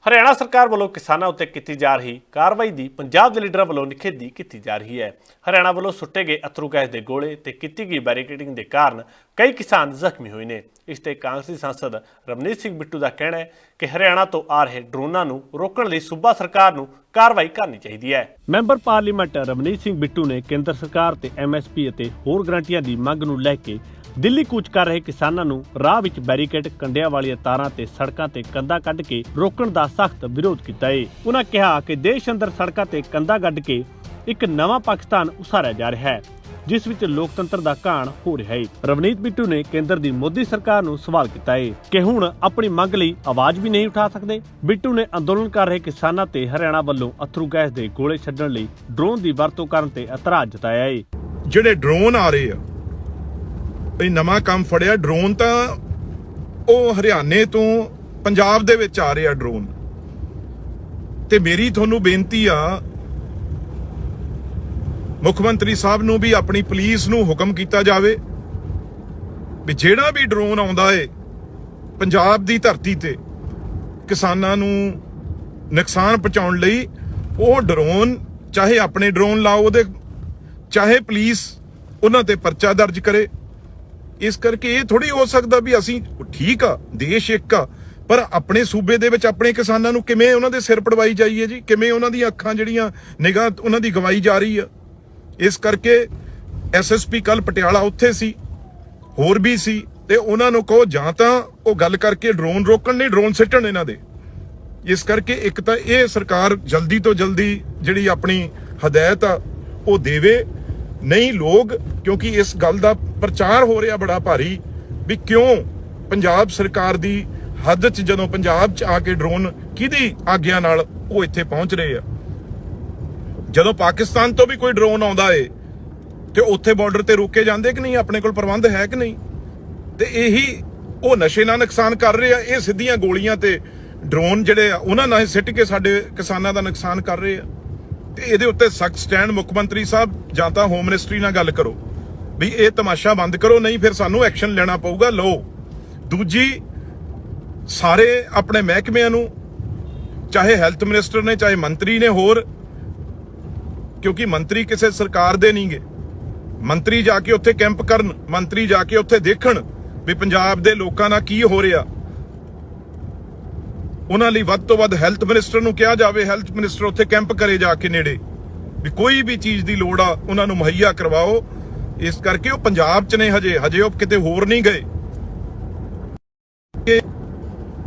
ਹਰਿਆਣਾ ਸਰਕਾਰ ਵੱਲੋਂ ਕਿਸਾਨਾਂ ਉੱਤੇ ਕੀਤੀ ਜਾ ਰਹੀ ਕਾਰਵਾਈ ਦੀ ਪੰਜਾਬ ਦੇ ਲੀਡਰਾਂ ਵੱਲੋਂ ਨਿਖੇਧੀ ਕੀਤੀ ਜਾ ਰਹੀ ਹੈ। ਹਰਿਆਣਾ ਵੱਲੋਂ ਸੁੱਟੇ ਗਏ ਅਥਰੂ ਗੈਸ ਦੇ ਗੋਲੇ ਤੇ ਕੀਤੀ ਗਈ ਬੈਰੀਕੇਡਿੰਗ ਦੇ ਕਾਰਨ ਕਈ ਕਿਸਾਨ ਜ਼ਖਮੀ ਹੋਏ ਨੇ। ਇਸ ਤੇ ਕਾਂਗਰਸੀ ਸਾਂਸਦ ਰਮਨੀਤ ਸਿੰਘ ਬਿੱਟੂ ਦਾ ਕਹਿਣਾ ਹੈ ਕਿ ਹਰਿਆਣਾ ਤੋਂ ਆ ਰਹੇ ਡਰੋਨਾਂ ਨੂੰ ਰੋਕਣ ਲਈ ਸੂਬਾ ਸਰਕਾਰ ਨੂੰ ਕਾਰਵਾਈ ਕਰਨੀ ਚਾਹੀਦੀ ਹੈ। ਮੈਂਬਰ ਪਾਰਲੀਮੈਂਟ ਰਮਨੀਤ ਸਿੰਘ ਬਿੱਟੂ ਨੇ ਕੇਂਦਰ ਸਰਕਾਰ ਤੇ ਐਮਐਸਪੀ ਅਤੇ ਹੋਰ ਗਰੰਟੀਆਂ ਦੀ ਮੰਗ ਨੂੰ ਲੈ ਕੇ ਦਿੱਲੀ ਕੂਚ ਕਰ ਰਹੇ ਕਿਸਾਨਾਂ ਨੂੰ ਰਾਹ ਵਿੱਚ ਬੈਰੀਕੇਡ ਕੰਡਿਆਂ ਵਾਲੀਆਂ ਤਾਰਾਂ ਤੇ ਸੜਕਾਂ ਤੇ ਕੰਧਾਂ ਕੱਢ ਕੇ ਰੋਕਣ ਦਾ ਸਖਤ ਵਿਰੋਧ ਕੀਤਾ ਹੈ ਉਹਨਾਂ ਕਿਹਾ ਕਿ ਦੇਸ਼ ਅੰਦਰ ਸੜਕਾਂ ਤੇ ਕੰਧਾਂ ਕੱਢ ਕੇ ਇੱਕ ਨਵਾਂ ਪਾਕਿਸਤਾਨ ਉਸਾਰਿਆ ਜਾ ਰਿਹਾ ਹੈ, ਜਿਸ ਵਿੱਚ ਲੋਕਤੰਤਰ ਦਾ ਘਾਣ ਹੋ ਰਿਹਾ ਹੈ ਰਵਨੀਤ ਬਿੱਟੂ ਨੇ ਕੇਂਦਰ ਦੀ ਮੋਦੀ ਸਰਕਾਰ ਨੂੰ ਸਵਾਲ ਕੀਤਾ ਹੈ ਕਿ ਹੁਣ ਆਪਣੀ ਮੰਗ ਲਈ ਆਵਾਜ਼ ਵੀ ਨਹੀਂ ਉਠਾ ਸਕਦੇ। ਬਿੱਟੂ ਨੇ ਅੰਦੋਲਨ ਕਰ ਰਹੇ ਕਿਸਾਨਾਂ ਤੇ ਹਰਿਆਣਾ ਵੱਲੋਂ ਅਥਰੂ ਗੈਸ ਦੇ ਗੋਲੇ ਛੱਡਣ ਲਈ ਡਰੋਨ ਦੀ ਵਰਤੋਂ ਕਰਨ ਤੇ ਇਤਰਾਜ਼ ਜਤਾਇਆ ਹੈ ਜਿਹੜੇ ਡਰੋਨ ਆ ਰਹੇ ਆ ਇਹ ਨਵਾਂ ਕੰਮ ਫੜਿਆ ਡਰੋਨ ਤਾਂ ਉਹ ਹਰਿਆਣੇ ਤੋਂ ਪੰਜਾਬ ਦੇ ਵਿੱਚ ਆ ਰਿਹਾ ਡਰੋਨ ਤੇ ਮੇਰੀ ਤੁਹਾਨੂੰ ਬੇਨਤੀ ਆ, ਮੁੱਖ ਮੰਤਰੀ ਸਾਹਿਬ ਨੂੰ ਵੀ ਆਪਣੀ ਪੁਲਿਸ ਨੂੰ ਹੁਕਮ ਕੀਤਾ ਜਾਵੇ ਵੀ ਜਿਹੜਾ ਵੀ ਡਰੋਨ ਆਉਂਦਾ ਏ, ਪੰਜਾਬ ਦੀ ਧਰਤੀ ਤੇ ਕਿਸਾਨਾਂ ਨੂੰ ਨੁਕਸਾਨ ਪਹੁੰਚਾਉਣ ਲਈ ਉਹ ਡਰੋਨ ਚਾਹੇ ਆਪਣੇ ਡਰੋਨ ਲਾਓ ਉਹਦੇ, ਚਾਹੇ ਪੁਲਿਸ ਉਹਨਾਂ ਤੇ ਪਰਚਾ ਦਰਜ ਕਰੇ। ਇਸ ਕਰਕੇ ਇਹ ਥੋੜੀ ਹੋ ਸਕਦਾ ਵੀ ਅਸੀਂ ਠੀਕ ਆ, ਦੇਸ਼ ਇੱਕ ਆ, ਪਰ ਆਪਣੇ ਸੂਬੇ ਦੇ ਵਿੱਚ ਆਪਣੇ ਕਿਸਾਨਾਂ ਨੂੰ ਕਿਵੇਂ ਉਹਨਾਂ ਦੇ ਸਿਰ ਪੜਵਾਈ ਜਾਈਏ ਜੀ? ਕਿਵੇਂ ਉਹਨਾਂ ਦੀਆਂ ਅੱਖਾਂ ਜਿਹੜੀਆਂ ਨਿਗਾਹ ਉਹਨਾਂ ਦੀ ਗਵਾਈ ਜਾ ਰਹੀ ਆ? ਇਸ ਕਰਕੇ ਐਸਐਸਪੀ ਕੱਲ ਪਟਿਆਲਾ ਉੱਥੇ ਸੀ, ਹੋਰ ਵੀ ਸੀ, ਤੇ ਉਹਨਾਂ ਨੂੰ ਕਹੋ ਜਾਂ ਤਾਂ ਉਹ ਗੱਲ ਕਰਕੇ ਡਰੋਨ ਰੋਕਣ ਨਹੀਂ, ਡਰੋਨ ਸਿੱਟਣ ਇਹਨਾਂ ਦੇ। ਇਸ ਕਰਕੇ ਇੱਕ ਤਾਂ ਇਹ ਸਰਕਾਰ ਜਲਦੀ ਤੋਂ ਜਲਦੀ ਜਿਹੜੀ ਆਪਣੀ ਹਦਾਇਤ ਆ, ਉਹ ਦੇਵੇ ਨਹੀਂ ਲੋਕ, ਕਿਉਂਕਿ ਇਸ ਗੱਲ ਦਾ ਪ੍ਰਚਾਰ ਹੋ ਰਿਹਾ ਬੜਾ ਭਾਰੀ ਵੀ ਕਿਉਂ ਪੰਜਾਬ ਸਰਕਾਰ ਦੀ ਹੱਦ 'ਚ ਜਦੋਂ ਪੰਜਾਬ 'ਚ ਆ ਕੇ ਡਰੋਨ ਕਿਹਦੀ ਆਗਿਆ ਨਾਲ ਉਹ ਇੱਥੇ ਪਹੁੰਚ ਰਹੇ ਆ? ਜਦੋਂ ਪਾਕਿਸਤਾਨ ਤੋਂ ਵੀ ਕੋਈ ਡਰੋਨ ਆਉਂਦਾ ਏ, ਤੇ ਉੱਥੇ ਬਾਰਡਰ ਤੇ ਰੋਕੇ ਜਾਂਦੇ ਕਿ ਨਹੀਂ? ਆਪਣੇ ਕੋਲ ਪ੍ਰਬੰਧ ਹੈ ਕਿ ਨਹੀਂ? ਤੇ ਇਹੀ ਉਹ ਨਸ਼ੇ ਨਾਲ ਨੁਕਸਾਨ ਕਰ ਰਹੇ ਆ, ਇਹ ਸਿੱਧੀਆਂ ਗੋਲੀਆਂ ਤੇ ਡਰੋਨ ਜਿਹੜੇ ਆ, ਉਹਨਾਂ ਨਾਲ ਸਿੱਟ ਕੇ ਸਾਡੇ ਕਿਸਾਨਾਂ ਦਾ ਨੁਕਸਾਨ ਕਰ ਰਹੇ ਆ। ਤੇ ਇਹਦੇ ਉੱਤੇ ਸਖਤ ਸਟੈਂਡ ਮੁੱਖ ਮੰਤਰੀ ਸਾਹਿਬ ਜਾਂ ਤਾਂ ਹੋਮ ਮਿਨਿਸਟਰੀ ਨਾਲ ਗੱਲ ਕਰੋ। ਵੀ ਇਹ ਤਮਾਸ਼ਾ ਬੰਦ ਕਰੋ, ਨਹੀਂ ਫਿਰ ਸਾਨੂੰ ਐਕਸ਼ਨ ਲੈਣਾ ਪਊਗਾ, ਲਓ। ਦੂਜੀ, ਸਾਰੇ ਆਪਣੇ ਮਹਿਕਮਿਆਂ ਨੂੰ, ਚਾਹੇ ਹੈਲਥ ਮਿਨਿਸਟਰ ਨੇ, ਚਾਹੇ ਮੰਤਰੀ ਨੇ ਹੋਰ, ਕਿਉਂਕਿ ਮੰਤਰੀ ਕਿਸੇ ਸਰਕਾਰ ਦੇ ਨਹੀਂਗੇ ਮੰਤਰੀ ਜਾ ਕੇ ਉੱਥੇ ਕੈਂਪ ਕਰਨ, ਮੰਤਰੀ ਜਾ ਕੇ ਉੱਥੇ ਦੇਖਣ ਵੀ ਪੰਜਾਬ ਦੇ ਲੋਕਾਂ ਨਾਲ ਕੀ ਹੋ ਰਿਹਾ। ਉਹਨਾਂ ਲਈ ਵੱਧ ਤੋਂ ਵੱਧ ਹੈਲਥ ਮਿਨਿਸਟਰ ਨੂੰ ਕਿਹਾ ਜਾਵੇ, ਹੈਲਥ ਮਿਨਿਸਟਰ ਉੱਥੇ ਕੈਂਪ ਕਰੇ ਜਾ ਕੇ ਨੇੜੇ। ਵੀ ਕੋਈ ਵੀ ਚੀਜ਼ ਦੀ ਲੋੜ ਆ, ਉਹਨਾਂ ਨੂੰ ਮੁਹੱਈਆ ਕਰਵਾਓ। ਇਸ ਕਰਕੇ ਉਹ ਪੰਜਾਬ 'ਚ ਨੇ ਹਜੇ ਹਜੇ ਉਹ ਕਿਤੇ ਹੋਰ ਨਹੀਂ ਗਏ।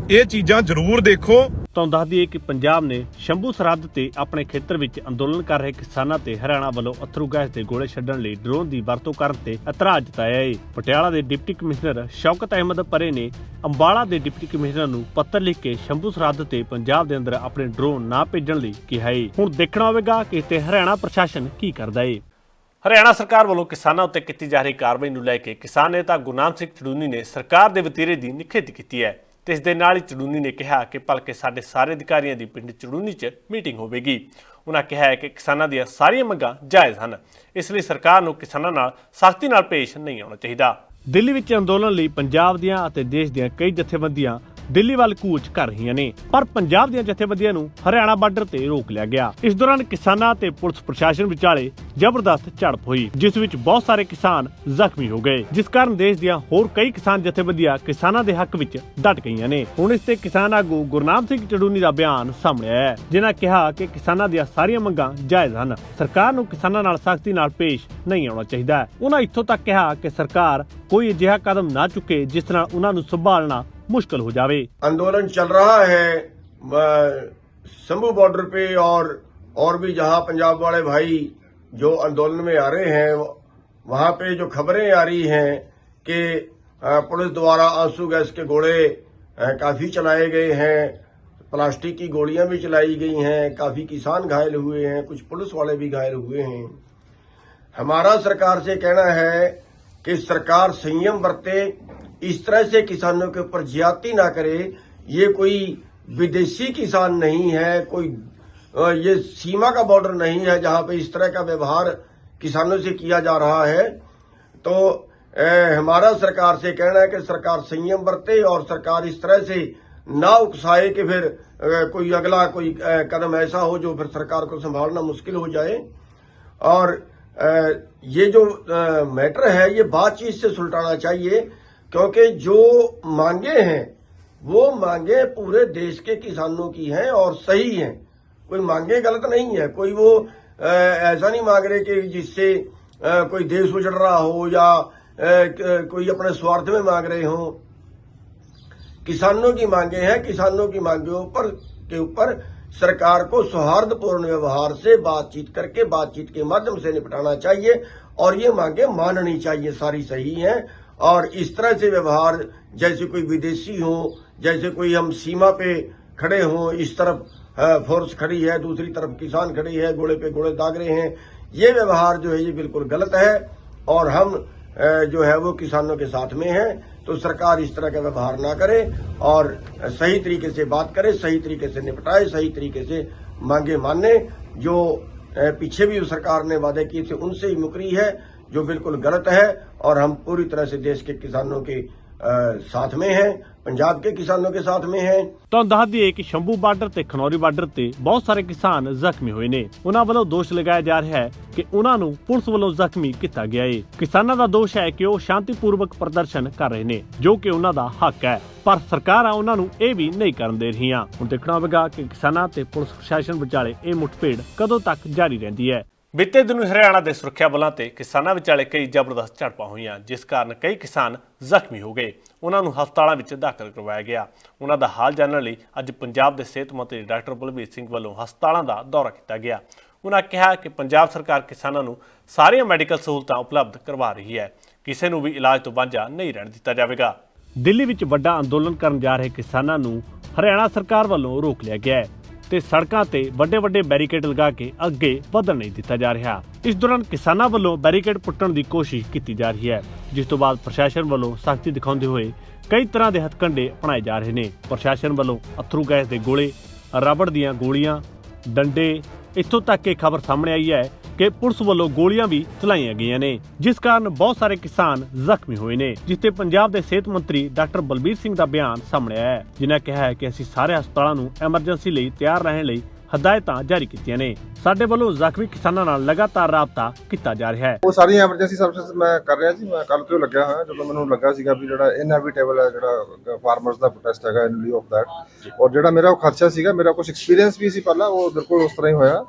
ਇਹ- ਚੀਜ਼ਾਂ ਜ਼ਰੂਰ ਦੇਖੋ। ਤੁਹਾਨੂੰ ਦੱਸ ਦਈਏ ਕਿ ਪੰਜਾਬ ਨੇ ਸ਼ੰਭੂ ਸਰਹੱਦ ਤੇ ਆਪਣੇ ਖੇਤਰ ਵਿੱਚ ਅੰਦੋਲਨ ਕਰ ਰਹੇ ਕਿਸਾਨਾਂ ਤੇ ਹਰਿਆਣਾ ਵੱਲੋਂ ਅਥਰੂ ਗੈਸ ਦੇ ਗੋਲੇ ਛੱਡਣ ਲਈ ਡਰੋਨ ਦੀ ਵਰਤੋਂ ਕਰਨ ਤੇ ਇਤਰਾਜ਼ ਜਤਾਇਆ ਹੈ ਪਟਿਆਲਾ ਦੇ ਡਿਪਟੀ ਕਮਿਸ਼ਨਰ ਸ਼ੌਕਤ ਅਹਿਮਦ ਪਰੇ ਨੇ ਅੰਬਾਲਾ ਦੇ ਡਿਪਟੀ ਕਮਿਸ਼ਨਰ ਨੂੰ ਪੱਤਰ ਲਿਖ ਕੇ ਸ਼ੰਭੂ ਸਰਹੱਦ ਤੇ ਪੰਜਾਬ ਦੇ ਅੰਦਰ ਆਪਣੇ ਡਰੋਨ ਨਾ ਭੇਜਣ ਲਈ ਕਿਹਾ ਹੈ ਹੁਣ ਦੇਖਣਾ ਹੋਵੇਗਾ ਕਿ ਤੇ ਹਰਿਆਣਾ ਪ੍ਰਸ਼ਾਸਨ ਕੀ ਕਰਦਾ ਹੈ ਹਰਿਆਣਾ ਸਰਕਾਰ ਵੱਲੋਂ ਕਿਸਾਨਾਂ ਉੱਤੇ ਕੀਤੀ ਜਾ ਰਹੀ ਕਾਰਵਾਈ ਨੂੰ ਲੈ ਕੇ ਕਿਸਾਨ ਨੇਤਾ ਗੁਰਨਾਮ ਸਿੰਘ ਚੜੂਨੀ ਨੇ ਸਰਕਾਰ ਦੇ ਵਤੀਰੇ ਦੀ ਨਿਖੇਧੀ ਕੀਤੀ ਹੈ। ਤੇ ਇਸ ਦੇ ਨਾਲ ਹੀ ਚੜੂਨੀ ਨੇ ਕਿਹਾ ਕਿ ਭਲਕੇ ਸਾਡੇ ਸਾਰੇ ਅਧਿਕਾਰੀਆਂ ਦੀ ਪਿੰਡ ਚੜੂਨੀ 'ਚ ਮੀਟਿੰਗ ਹੋਵੇਗੀ। ਉਹਨਾਂ ਕਿਹਾ ਹੈ ਕਿ ਕਿਸਾਨਾਂ ਦੀਆਂ ਸਾਰੀਆਂ ਮੰਗਾਂ ਜਾਇਜ਼ ਹਨ। ਇਸ ਲਈ ਸਰਕਾਰ ਨੂੰ ਕਿਸਾਨਾਂ ਨਾਲ ਸਖਤੀ ਨਾਲ ਪੇਸ਼ ਨਹੀਂ ਆਉਣਾ ਚਾਹੀਦਾ। ਦਿੱਲੀ ਵਿੱਚ ਅੰਦੋਲਨ ਲਈ ਪੰਜਾਬ ਦੀਆਂ ਅਤੇ ਦੇਸ਼ ਦੀਆਂ ਕਈ ਜਥੇਬੰਦੀਆਂ ਦਿੱਲੀ ਵੱਲ ਕੂਚ ਕਰ ਰਹੀਆਂ ਨੇ, ਪਰ ਪੰਜਾਬ ਦੀਆਂ ਜਥੇਬੰਦੀਆਂ ਨੂੰ ਹਰਿਆਣਾ ਬਾਰਡਰ ਤੇ ਰੋਕ ਲਿਆ ਗਿਆ। ਇਸ ਦੌਰਾਨ ਕਿਸਾਨਾਂ ਤੇ ਪੁਲਿਸ ਪ੍ਰਸ਼ਾਸਨ ਵਿਚਾਲੇ ਜ਼ਬਰਦਸਤ ਝੜਪ ਹੋਈ, ਜਿਸ ਵਿੱਚ ਬਹੁਤ ਸਾਰੇ ਕਿਸਾਨ ਜ਼ਖਮੀ ਹੋ ਗਏ। ਜਿਸ ਕਾਰਨ ਦੇਸ਼ ਦੀਆਂ ਹੋਰ ਕਈ ਕਿਸਾਨ ਜਥੇਬੰਦੀਆਂ ਕਿਸਾਨਾਂ ਦੇ ਹੱਕ ਵਿੱਚ ਡਟ ਗਈਆਂ ਨੇ। ਹੁਣ ਇਸ ਤੇ ਕਿਸਾਨ ਆਗੂ ਗੁਰਨਾਮ ਸਿੰਘ ਚੜੂਨੀ ਦਾ ਬਿਆਨ ਸਾਹਮਣੇ ਆਇਆ ਹੈ, ਜਿਨ੍ਹਾਂ ਕਿਹਾ ਕਿ ਕਿਸਾਨਾਂ ਦੀਆਂ ਸਾਰੀਆਂ ਮੰਗਾਂ ਜਾਇਜ਼ ਹਨ। ਸਰਕਾਰ ਨੂੰ ਕਿਸਾਨਾਂ ਨਾਲ ਸਖਤੀ ਨਾਲ ਪੇਸ਼ ਨਹੀਂ ਆਉਣਾ ਚਾਹੀਦਾ ਉਹਨਾਂ ਇੱਥੋਂ ਤੱਕ ਕਿਹਾ ਕਿ ਸਰਕਾਰ ਕੋਈ ਅਜਿਹਾ ਕਦਮ ਨਾ ਚੁੱਕੇ, ਜਿਸ ਨਾਲ ਉਹਨਾਂ ਨੂੰ ਸੰਭਾਲਣਾ मुश्किल हो जावे। आंदोलन चल रहा है शंभू बॉर्डर पे और और भी जहाँ पंजाब वाले भाई जो आंदोलन में आ रहे हैं, वहाँ पे जो खबरें आ रही हैं कि पुलिस द्वारा आँसू गैस के गोले काफ़ी चलाए गए हैं, प्लास्टिक की गोलियाँ भी चलाई गई हैं, काफ़ी किसान घायल हुए हैं, कुछ पुलिस वाले भी घायल हुए हैं। हमारा सरकार से कहना है कि सरकार संयम बरते इस तरह से किसानों के ऊपर ज्यादती ना करे। ये कोई विदेशी किसान नहीं है कोई ये सीमा का बॉर्डर नहीं है जहाँ पे इस तरह का व्यवहार किसानों से किया जा रहा है। तो अ, हमारा सरकार से कहना है कि सरकार संयम बरते और सरकार इस तरह से ना उकसाए कि फिर अ, कोई अगला कोई अ, कदम ऐसा हो जो फिर सरकार को संभालना मुश्किल हो जाए। और अ, ये जो अ, मैटर है ये बातचीत से सुलटाना चाहिए। क्योंकि जो मांगे हैं, वो मांगे पूरे देश के किसानों की हैं और सही हैं। कोई मांगे गलत नहीं है। कोई वो ऐसा नहीं मांग रहे कि जिससे कोई देश उजड़ रहा हो या कोई अपने स्वार्थ में मांग रहे हो। किसानों की मांगे हैं, किसानों की मांगों पर, के ऊपर सरकार को सौहार्दपूर्ण व्यवहार से बातचीत करके, बातचीत के माध्यम से निपटाना चाहिए और ये मांगे माननी चाहिए। सारी सही हैं। और इस तरह से व्यवहार, जैसे कोई विदेशी हो, जैसे कोई हम सीमा पे खड़े हों, इस तरफ़ फोर्स खड़ी है, दूसरी तरफ़ किसान खड़ी है, घोड़े पे घोड़े दाग रहे हैं, ये व्यवहार जो है, ये बिल्कुल गलत है। और हम जो है, वो किसानों के साथ में हैं तो सरकार इस तरह का व्यवहार ना करे और सही तरीके से बात करे, सही तरीके से निपटाए, सही तरीके से मांगे माने। जो पीछे भी सरकार ने वादे किए थे, उनसे ही मुकरी है, जो बिल्कुल गलत है। और हम पूरी तरह से देश के किसानों के अ, साथ में हैं पंजाब के किसानों के साथ में हैं ਤੁਹਾਨੂੰ ਦੱਸ ਦਈਏ ਕਿ ਸ਼ੰਭੂ ਬਾਰਡਰ ਤੇ ਖਨੌਰੀ ਬਾਰਡਰ ਤੇ ਬਹੁਤ ਸਾਰੇ ਕਿਸਾਨ ਜ਼ਖਮੀ ਹੋਏ ਨੇ ਉਹਨਾਂ ਵੱਲੋਂ ਦੋਸ਼ ਲਗਾਇਆ ਜਾ ਰਿਹਾ ਹੈ ਕਿ ਉਹਨਾਂ ਨੂੰ ਪੁਲਿਸ ਵੱਲੋਂ ਜ਼ਖਮੀ ਕੀਤਾ ਗਿਆ ਹੈ ਕਿਸਾਨਾਂ ਦਾ ਦੋਸ਼ ਹੈ ਕਿ ਉਹ ਸ਼ਾਂਤੀਪੂਰਵਕ ਪ੍ਰਦਰਸ਼ਨ ਕਰ ਰਹੇ ਨੇ ਜੋ ਕਿ ਉਹਨਾਂ ਦਾ ਹੱਕ ਹੈ ਪਰ ਸਰਕਾਰਾਂ ਉਹਨਾਂ ਨੂੰ ਇਹ ਵੀ ਨਹੀਂ ਕਰਨ ਦੇ ਰਹੀਆਂ ਹੁਣ ਦੇਖਣਾ ਹੋਵੇਗਾ ਕਿ ਕਿਸਾਨਾਂ ਤੇ ਪੁਲਿਸ ਪ੍ਰਸ਼ਾਸਨ ਵਿਚਾਲੇ ਇਹ ਮੁੱਠਭੇੜ ਕਦੋਂ ਤੱਕ ਜਾਰੀ ਰਹਿੰਦੀ ਹੈ ਬੀਤੇ ਦਿਨ ਹਰਿਆਣਾ ਦੇ ਸੁਰੱਖਿਆ ਬਲਾਂ ਤੇ ਕਿਸਾਨਾਂ ਵਿਚਾਲੇ ਕਈ ਜ਼ਬਰਦਸਤ ਝੜਪਾਂ ਹੋਈਆਂ, ਜਿਸ ਕਾਰਨ ਕਈ ਕਿਸਾਨ ਜ਼ਖਮੀ ਹੋ ਗਏ। ਉਹਨਾਂ ਨੂੰ ਹਸਪਤਾਲਾਂ ਵਿੱਚ ਦਾਖਲ ਕਰਵਾਇਆ ਗਿਆ। ਉਹਨਾਂ ਦਾ ਹਾਲ ਜਾਣਨ ਲਈ ਅੱਜ ਪੰਜਾਬ ਦੇ ਸਿਹਤ ਮੰਤਰੀ ਡਾਕਟਰ ਬਲਬੀਰ ਸਿੰਘ ਵੱਲੋਂ ਹਸਪਤਾਲਾਂ ਦਾ ਦੌਰਾ ਕੀਤਾ ਗਿਆ। ਉਹਨਾਂ ਕਿਹਾ ਕਿ ਪੰਜਾਬ ਸਰਕਾਰ ਕਿਸਾਨਾਂ ਨੂੰ ਸਾਰੀਆਂ ਮੈਡੀਕਲ ਸਹੂਲਤਾਂ ਉਪਲਬਧ ਕਰਵਾ ਰਹੀ ਹੈ। ਕਿਸੇ ਨੂੰ ਵੀ ਇਲਾਜ ਤੋਂ ਵਾਂਝਾ ਨਹੀਂ ਰਹਿਣ ਦਿੱਤਾ ਜਾਵੇਗਾ। ਦਿੱਲੀ ਵਿੱਚ ਵੱਡਾ ਅੰਦੋਲਨ ਕਰਨ ਜਾ ਰਹੇ ਕਿਸਾਨਾਂ ਨੂੰ ਹਰਿਆਣਾ ਸਰਕਾਰ ਵੱਲੋਂ ਰੋਕ ਲਿਆ ਗਿਆ ਹੈ। ਤੇ ਸੜਕਾਂ ਤੇ ਵੱਡੇ ਵੱਡੇ ਬੈਰੀਕੇਡ ਲਗਾ ਕੇ ਅੱਗੇ ਵਧਣ ਨਹੀਂ ਦਿੱਤਾ ਜਾ ਰਿਹਾ। ਇਸ ਦੌਰਾਨ ਕਿਸਾਨਾਂ ਵੱਲੋਂ ਬੈਰੀਕੇਡ ਪੁੱਟਣ ਦੀ ਕੋਸ਼ਿਸ਼ ਕੀਤੀ ਜਾ ਰਹੀ ਹੈ, ਜਿਸ ਤੋਂ ਬਾਅਦ ਪ੍ਰਸ਼ਾਸਨ ਵੱਲੋਂ ਸਖਤੀ ਦਿਖਾਉਂਦੇ ਹੋਏ ਕਈ ਤਰ੍ਹਾਂ ਦੇ ਹਥਕੰਡੇ ਅਪਣਾਏ ਜਾ ਰਹੇ ਨੇ। ਪ੍ਰਸ਼ਾਸਨ ਵੱਲੋਂ ਅਥਰੂ ਗੈਸ ਦੇ ਗੋਲੇ, ਰਬੜ ਦੀਆਂ ਗੋਲੀਆਂ, ਡੰਡੇ, ਇੱਥੋਂ ਤੱਕ ਇਹ ਖਬਰ ਸਾਹਮਣੇ ਆਈ ਹੈ ਕਿ ਪੁਲਿਸ ਵੱਲੋਂ ਗੋਲੀਆਂ ਵੀ ਚਲਾਈਆਂ ਗਈਆਂ ਨੇ, ਜਿਸ ਕਾਰਨ ਬਹੁਤ ਸਾਰੇ ਕਿਸਾਨ ਜ਼ਖਮੀ ਹੋਏ ਨੇ, ਜਿਸ ਤੇ ਪੰਜਾਬ ਦੇ ਸਿਹਤ ਮੰਤਰੀ ਡਾਕਟਰ ਬਲਬੀਰ ਸਿੰਘ ਦਾ ਬਿਆਨ ਸਾਹਮਣੇ ਆਇਆ ਹੈ, ਜਿਨ੍ਹਾਂ ਕਿਹਾ ਹੈ ਕਿ ਅਸੀਂ ਸਾਰੇ ਹਸਪਤਾਲਾਂ ਨੂੰ ਐਮਰਜੈਂਸੀ ਲਈ ਤਿਆਰ ਰਹਿਣ ਲਈ ਹਦਾਇਤਾਂ ਜਾਰੀ ਕੀਤੀਆਂ ਨੇ। ਸਾਡੇ ਵੱਲੋਂ ਜ਼ਖਮੀ ਕਿਸਾਨਾਂ ਨਾਲ ਲਗਾਤਾਰ ਰਾਬਤਾ ਕੀਤਾ ਜਾ ਰਿਹਾ ਹੈ। ਉਹ ਸਾਰੀਆਂ ਐਮਰਜੈਂਸੀ ਸਰਵਿਸਿਜ਼ ਮੈਂ ਕਰ ਰਿਹਾ ਜੀ, ਮੈਂ ਕੱਲ ਤੋਂ ਲੱਗਿਆ ਹਾਂ ਜਦੋਂ ਮੈਨੂੰ ਲੱਗਾ ਸੀਗਾ ਵੀ ਜਿਹੜਾ ਇਨਐਵਿਟੇਬਲ ਹੈ, ਜਿਹੜਾ ਫਾਰਮਰਸ ਦਾ ਪ੍ਰੋਟੈਸਟ ਹੈਗਾ ਇਨ ਲਿeu ਆਫ ਦੈਟ ਔਰ ਜਿਹੜਾ ਮੇਰਾ ਉਹ ਖਰਚਾ ਸੀਗਾ, ਮੇਰਾ ਕੁਝ ਐਕਸਪੀਰੀਅੰਸ ਵੀ ਸੀ ਪਹਿਲਾਂ, ਉਹ ਬਿਲਕੁਲ ਉਸ ਤਰ੍ਹਾਂ ਹੀ ਹੋਇਆ।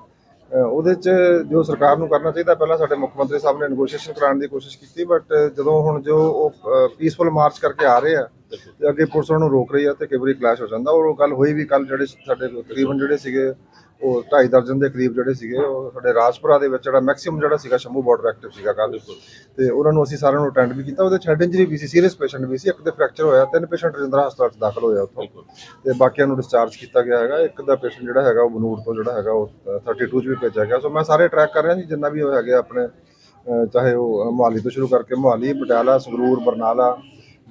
ਉਹਦੇ ਚ ਜੋ ਸਰਕਾਰ ਨੂੰ ਕਰਨਾ ਚਾਹੀਦਾ, ਪਹਿਲਾਂ ਸਾਡੇ ਮੁੱਖ ਮੰਤਰੀ ਸਾਹਿਬ ਨੇ ਨੈਗੋਸ਼ੀਏਸ਼ਨ ਕਰਾਉਣ ਦੀ ਕੋਸ਼ਿਸ਼ ਕੀਤੀ ਬਟ ਜਦੋਂ ਹੁਣ ਜੋ ਉਹ ਪੀਸਫੁਲ ਮਾਰਚ ਕਰਕੇ ਆ ਰਹੇ ਆ, ਤੇ ਅੱਗੇ ਪੁਲਿਸ ਉਹਨਾਂ ਨੂੰ ਰੋਕ ਰਹੀ ਆ, ਤੇ ਕਈ ਵਾਰੀ ਕਲੈਸ਼ ਹੋ ਜਾਂਦਾ। ਔਰ ਉਹ ਗੱਲ ਹੋਈ ਵੀ ਕੱਲ ਜਿਹੜੇ ਸਾਡੇ ਤਕਰੀਬਨ ਜਿਹੜੇ ਸੀਗੇ ਉਹ ਢਾਈ ਦਰਜਨ ਦੇ ਕਰੀਬ ਜਿਹੜੇ ਸੀਗੇ ਉਹ ਸਾਡੇ ਰਾਜਪੁਰਾ ਦੇ ਵਿੱਚ ਜਿਹੜਾ ਮੈਕਸਿਮਮ ਜਿਹੜਾ ਸੀਗਾ ਸ਼ੰਭੂ ਬਾਰਡਰ ਐਕਟਿਵ ਸੀਗਾ ਕੱਲ ਤੇ ਉਹਨਾਂ ਨੂੰ ਅਸੀਂ ਸਾਰਿਆਂ ਨੂੰ ਅਟੈਂਡ ਵੀ ਕੀਤਾ। ਉਹਦੇ ਹੈਡ ਇੰਜਰੀ ਵੀ ਸੀ ਸੀਰੀਅਸ ਪੇਸ਼ੈਂਟ ਵੀ ਸੀ। ਇੱਕ ਦੇ ਫ੍ਰੈਕਚਰ ਹੋਇਆ ਤਿੰਨ ਪੇਸ਼ੈਂਟ ਰਜਿੰਦਰਾ ਹਸਪਤਾਲ ਚ ਦਾਖਲ ਹੋਇਆ ਉੱਥੋਂ। ਤੇ ਬਾਕੀਆਂ ਨੂੰ ਡਿਸਚਾਰਜ ਕੀਤਾ ਗਿਆ ਹੈਗਾ। ਇੱਕ ਦਾ ਪੇਸ਼ੈਂਟ ਜਿਹੜਾ ਹੈਗਾ ਉਹ ਬਨੂੜ ਤੋਂ ਜਿਹੜਾ ਹੈਗਾ ਉਹ ਅ, 32 ਚ ਵੀ ਭੇਜਿਆ ਗਿਆ। ਸੋ ਮੈਂ ਸਾਰੇ ਟਰੈਕ ਕਰ ਰਿਹਾ ਜੀ ਜਿੰਨਾ ਵੀ ਉਹ ਹੈਗੇ ਆਪਣੇ ਚਾਹੇ ਉਹ ਮੁਹਾਲੀ ਤੋਂ ਸ਼ੁਰੂ ਕਰਕੇ ਮੁਹਾਲੀ ਪਟਿਆਲਾ ਸੰਗਰੂਰ ਬਰਨਾਲਾ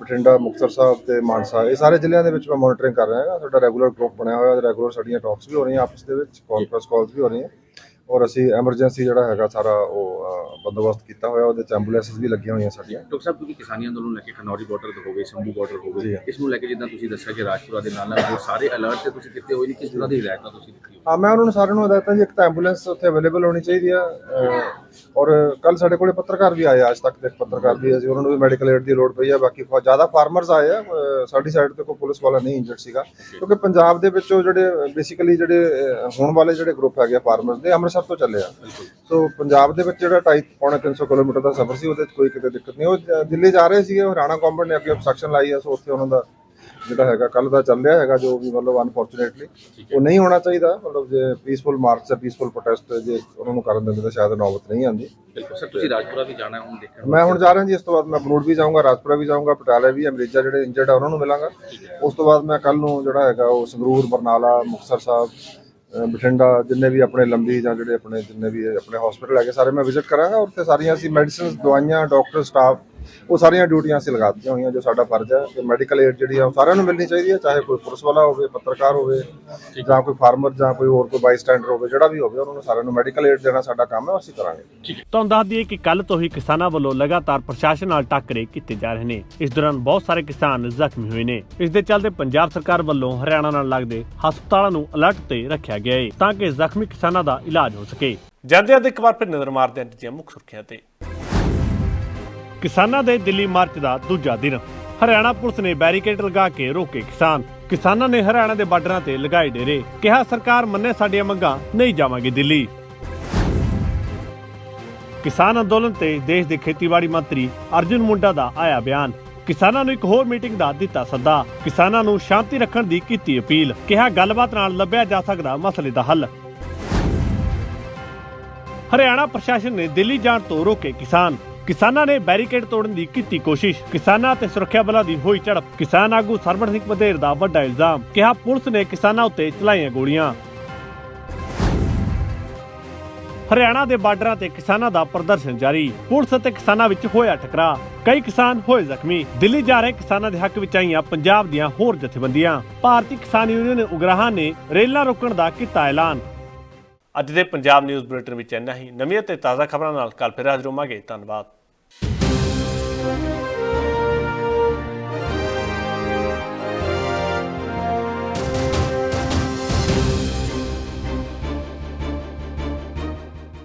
ਬਠਿੰਡਾ, ਮੁਕਤਸਰ ਸਾਹਿਬ ਤੇ ਮਾਨਸਾ, ਇਹ ਸਾਰੇ ਜ਼ਿਲ੍ਹਿਆਂ ਦੇ ਵਿੱਚ ਮੈਂ ਮੋਨੀਟਰਿੰਗ ਕਰ ਰਿਹਾ ਹਾਂ ਸਾਡਾ ਰੈਗੂਲਰ ਗਰੁੱਪ ਬਣਿਆ ਹੋਇਆ ਰੈਗੂਲਰ ਸਾਡੀਆਂ ਟਾਕਸ ਵੀ ਹੋ ਰਹੀਆਂ ਆਪਸ ਦੇ ਵਿੱਚ ਕਾਨਫਰੰਸ ਕਾਲਸ ਵੀ ਹੋ ਰਹੀਆਂ। ਔਰ ਅਸੀਂ ਐਮਰਜੈਂਸੀ ਜਿਹੜਾ ਹੈਗਾ ਸਾਰਾ ਉਹ ਅ, ਬੰਦੋਬਸਤ ਕੀਤਾ ਹੋਇਆ ਉਹਦੇ ਚ ਐਂਬੂਲੈਂਸਸ ਵੀ ਲੱਗੀਆਂ ਹੋਈਆਂ ਸਾਡੀਆਂ। ਡਾਕਟਰ ਸਾਹਿਬ ਕਿਉਂਕਿ ਕਿਸਾਨੀ ਅੰਦੋਲਨ ਲੈ ਕੇ ਖਨੌਰੀ ਬਾਰਡਰ ਹੋ ਗਏ ਸੰਭੂ ਬਾਰਡਰ ਹੋ ਜੀ। ਗਏ ਇਸ ਨੂੰ ਲੈ ਕੇ ਜਿੱਦਾਂ ਤੁਸੀਂ ਦੱਸਿਆ ਕਿ ਰਾਜਪੁਰਾ ਦੇ ਨਾਲ ਨਾਲ ਹੋਰ ਸਾਰੇ ਅਲਰਟ ਤੇ ਤੁਸੀਂ ਕੀਤੇ ਹੋਏ ਨੇ ਕਿਸ ਤਰ੍ਹਾਂ ਦੀ ਹਦਾਇਤਾਂ ਤੁਸੀਂ ਦਿੱਤੀ ਹੋਈ ਹਾਂ ਮੈਂ ਉਹਨਾਂ ਨੂੰ ਸਾਰਿਆਂ ਨੂੰ ਹਦਾਇਤਾਂ ਜੀ ਇੱਕ ਤਾਂ ਐਂਬੂਲੈਂਸ ਉੱਥੇ ਅਵੇਲੇਬਲ ਹੋਣੀ ਚਾਹੀਦੀ ਆ ਔਰ ਕੱਲ ਸਾਡੇ ਕੋਲੇ ਪੱਤਰਕਾਰ ਵੀ ਆਏ ਆ, ਅੱਜ ਤੱਕ ਦੇ ਪੱਤਰਕਾਰ ਵੀ ਅਸੀਂ ਉਹਨਾਂ ਨੂੰ ਵੀ ਮੈਡੀਕਲ ਏਡ ਦੀ ਲੋੜ ਪਈ ਆ ਬਾਕੀ ਬਹੁਤ ਜ਼ਿਆਦਾ ਫਾਰਮਰਸ ਆਏ ਆ ਸਾਡੀ ਸਾਈਡ ਤੇ ਕੋਈ ਪੁਲਿਸ ਵਾਲਾ ਨਹੀਂ ਇੰਜਰਡ ਸੀਗਾ ਕਿਉਂਕਿ ਪੰਜਾਬ ਦੇ ਵਿੱਚੋਂ ਜਿਹੜੇ ਬੇਸਿਕਲੀ ਜਿਹੜੇ ਹੋਣ ਵਾਲੇ ਜਿਹੜੇ ਗਰੁੱਪ ਹੈਗੇ ਫਾਰਮਰਸ ਦੇ ਅੰਮ੍ਰਿਤਸਰ ਤੋਂ ਚੱਲੇ ਆ। ਸੋ ਪੰਜਾਬ ਦੇ ਵਿੱਚ ਜਿਹੜਾ 2.5 ਪੌਣੇ 300 ਕਿਲੋਮੀਟਰ ਦਾ ਸਫ਼ਰ ਸੀ ਉਹਦੇ 'ਚ ਕੋਈ ਕਿਤੇ ਦਿੱਕਤ ਨਹੀਂ। ਉਹ ਦਿੱਲੀ ਜਾ ਰਹੇ ਸੀਗੇ ਹਰਿਆਣਾ ਗਵਰਨਮੈਂਟ ਨੇ ਅੱਗੇ obstruction ਲਾਈ ਆ ਸੋ ਉੱਥੇ ਉਹਨਾਂ ਦਾ ਜਿਹੜਾ ਹੈਗਾ ਕੱਲ ਦਾ ਚੱਲ ਰਿਹਾ ਹੈਗਾ ਜੋ ਵੀ ਮਤਲਬ ਅਨਫੋਰਚੂਨੇਟਲੀ ਉਹ ਨਹੀਂ ਹੋਣਾ ਚਾਹੀਦਾ। ਮਤਲਬ ਜੇ ਪੀਸਫੁਲ ਮਾਰਚ ਜਾਂ ਪੀਸਫੁਲ ਪ੍ਰੋਟੈਸਟ ਜੇ ਉਹਨਾਂ ਨੂੰ ਕਰਨ ਦਿੰਦੇ ਤਾਂ ਸ਼ਾਇਦ ਨੌਬਤ ਨਹੀਂ ਆਉਂਦੀ। ਬਿਲਕੁਲ ਸਰ ਤੁਸੀਂ ਰਾਜਪੁਰਾ ਵੀ ਜਾਣਾ ਹੈ ਹੁਣ ਦੇਖਣ ਮੈਂ ਹੁਣ ਜਾ ਰਿਹਾ ਜੀ ਇਸ ਤੋਂ ਬਾਅਦ ਮੈਂ ਬਨੂੜ ਵੀ ਜਾਊਂਗਾ ਰਾਜਪੁਰਾ ਵੀ ਜਾਊਂਗਾ ਪਟਿਆਲਾ ਵੀ ਅਮਰੀਜਾ ਜਿਹੜੇ ਇੰਜਰਡ ਆ ਉਹਨਾਂ ਨੂੰ ਮਿਲਾਂਗਾ। ਉਸ ਤੋਂ ਬਾਅਦ ਮੈਂ ਕੱਲ ਨੂੰ ਜਿਹੜਾ ਹੈਗਾ ਉਹ ਸੰਗਰੂਰ ਬਰਨਾਲਾ ਮੁਕਤਸਰ ਸਾਹਿਬ ਬਠਿੰਡਾ ਜਿੰਨੇ ਵੀ ਆਪਣੇ ਲੰਬੀ ਜਾਂ ਜਿਹੜੇ ਆਪਣੇ ਜਿੰਨੇ ਵੀ ਆਪਣੇ ਹਸਪੀਟਲ ਹੈਗੇ, ਸਾਰੇ ਮੈਂ ਵਿਜ਼ਿਟ ਕਰਾਂਗਾ। ਔਰ ਤੇ ਸਾਰੀਆਂ ਅਸੀਂ ਮੈਡੀਸਿਨਸ ਦਵਾਈਆਂ ਡਾਕਟਰ ਸਟਾਫ ਉਹ ਸਾਰੀਆਂ ਡਿਊਟੀਆਂ ਅਸੀਂ ਲਗਾ ਦਿੱਤੀਆਂ ਹੋਈਆਂ ਜੋ ਸਾਡਾ ਫਰਜ਼ ਹੈ ਕਿ ਮੈਡੀਕਲ ਏਡ ਜਿਹੜੀ ਆ ਉਹ ਸਾਰਿਆਂ ਨੂੰ ਮਿਲਣੀ ਚਾਹੀਦੀ ਹੈ ਚਾਹੇ ਕੋਈ ਪੁਲਿਸ ਵਾਲਾ ਹੋਵੇ ਪੱਤਰਕਾਰ ਹੋਵੇ ਜਾਂ ਕੋਈ ਫਾਰਮਰ ਜਾਂ ਕੋਈ ਹੋਰ ਕੋਈ ਬਾਈਸਟੈਂਡਰ ਹੋਵੇ ਜਿਹੜਾ ਵੀ ਹੋਵੇ ਉਹਨਾਂ ਨੂੰ ਸਾਰਿਆਂ ਨੂੰ ਮੈਡੀਕਲ ਏਡ ਦੇਣਾ ਸਾਡਾ ਕੰਮ ਹੈ ਅਸੀਂ ਕਰਾਂਗੇ। ਤੁਹਾਨੂੰ ਦੱਸ ਦਈਏ ਕਿ ਕੱਲ ਤੋਂ ਹੀ ਕਿਸਾਨਾਂ ਵੱਲੋਂ ਲਗਾਤਾਰ ਪ੍ਰਸ਼ਾਸਨ ਨਾਲ ਟੱਕਰੇ ਕੀਤੇ ਜਾ ਰਹੇ ਨੇ। ਇਸ ਦੌਰਾਨ ਬਹੁਤ ਸਾਰੇ ਕਿਸਾਨ ਜ਼ਖਮੀ ਹੋਏ ਨੇ। ਇਸ ਦੇ ਚੱਲਦੇ ਪੰਜਾਬ ਸਰਕਾਰ ਵੱਲੋਂ ਹਰਿਆਣਾ ਨਾਲ ਲੱਗਦੇ ਹਸਪਤਾਲਾਂ ਨੂੰ ਅਲਰਟ ਤੇ ਰੱਖਿਆ ਗਿਆ ਹੈ ਤਾਂ ਕਿ ਜ਼ਖਮੀ ਕਿਸਾਨਾਂ ਦਾ ਇਲਾਜ ਹੋ ਸਕੇ। ਜਾਂਦੇ ਜਾਂਦੇ ਇੱਕ ਵਾਰ ਫਿਰ ਨਜ਼ਰ ਮਾਰਦੇ ਹਾਂ ਦੀਆਂ ਮੁੱਖ ਸੁਰਖੀਆਂ ਤੇ। ਕਿਸਾਨਾਂ ਦੇ ਦਿੱਲੀ ਮਾਰਚ ਦਾ ਦੂਜਾ ਦਿਨ। ਹਰਿਆਣਾ ਪੁਲਿਸ ਨੇ ਬੈਰੀਕੇਡ ਲਗਾ ਕੇ ਰੋਕੇ ਕਿਸਾਨ। ਕਿਸਾਨਾਂ ਨੇ ਹਰਿਆਣਾ ਦੇ ਬਾਰਡਰਾਂ ਤੇ ਲਗਾਏ ਡੇਰੇ। ਕਿਹਾ, ਸਰਕਾਰ ਮੰਨੇ ਸਾਡੀਆਂ ਮੰਗਾਂ ਨਹੀਂ ਜਾਵਾਂਗੇ ਦਿੱਲੀ। ਕਿਸਾਨ ਅੰਦੋਲਨ ਤੇ ਦੇਸ਼ ਦੇ ਖੇਤੀਬਾੜੀ ਮੰਤਰੀ ਅਰਜੁਨ ਮੁੰਡਾ ਦਾ ਆਇਆ ਬਿਆਨ। ਕਿਸਾਨਾਂ ਨੂੰ ਇੱਕ ਹੋਰ ਮੀਟਿੰਗ ਦਾ ਦਿੱਤਾ ਸੱਦਾ। ਕਿਸਾਨਾਂ ਨੂੰ ਸ਼ਾਂਤੀ ਰੱਖਣ ਦੀ ਕੀਤੀ ਅਪੀਲ। ਕਿਹਾ, ਗੱਲਬਾਤ ਨਾਲ ਲੱਭਿਆ ਜਾ ਸਕਦਾ ਮਸਲੇ ਦਾ ਹੱਲ। ਹਰਿਆਣਾ ਪ੍ਰਸ਼ਾਸਨ ਨੇ ਦਿੱਲੀ ਜਾਣ ਤੋਂ ਰੋਕੇ ਕਿਸਾਨ। ਕਿਸਾਨਾਂ ਨੇ ਬੈਰੀਕੇਡ ਤੋੜਨ ਦੀ ਕੀਤੀ ਕੋਸ਼ਿਸ਼। ਕਿਸਾਨਾਂ ਤੇ ਸੁਰੱਖਿਆ ਬਲਾਂ ਦੀ ਹੋਈ ਝੜਪ। ਕਿਸਾਨ ਆਗੂ ਸਰਬਣ ਸਿੰਘ ਵਧੇਰ ਦਾ ਵੱਡਾ ਇਲਜ਼ਾਮ, ਕਿਹਾ ਪੁਲਿਸ ਨੇ ਕਿਸਾਨਾਂ ਉੱਤੇ ਚਲਾਈਆਂ ਗੋਲੀਆਂ। ਹਰਿਆਣਾ ਦੇ ਬਾਰਡਰਾਂ ਤੇ ਕਿਸਾਨਾਂ ਦਾ ਪ੍ਰਦਰਸ਼ਨ ਜਾਰੀ। ਪੁਲਿਸ ਅਤੇ ਕਿਸਾਨਾਂ ਵਿੱਚ ਹੋਇਆ ਟਕਰਾਅ। ਕਈ ਕਿਸਾਨ ਹੋਏ ਜ਼ਖਮੀ। ਦਿੱਲੀ ਜਾ ਰਹੇ ਕਿਸਾਨਾਂ ਦੇ ਹੱਕ ਵਿੱਚ ਆਈਆਂ ਪੰਜਾਬ ਦੀਆਂ ਹੋਰ ਜਥੇਬੰਦੀਆਂ। ਭਾਰਤੀ ਕਿਸਾਨ ਯੂਨੀਅਨ ਉਗਰਾਹਾਂ ਨੇ ਰੇਲਾਂ ਰੋਕਣ ਦਾ ਕੀਤਾ ਐਲਾਨ। ਅੱਜ ਦੇ ਪੰਜਾਬ ਨਿਊਜ਼ ਬੁਲੇਟਿਨ ਵਿੱਚ ਇੰਨਾ ਹੀ। ਨਵੀਆਂ ਤੇ ਤਾਜ਼ਾ ਖਬਰਾਂ ਨਾਲ ਕੱਲ ਫਿਰ ਹਾਜ਼ਰ ਹੋਵਾਂਗੇ। ਧੰਨਵਾਦ।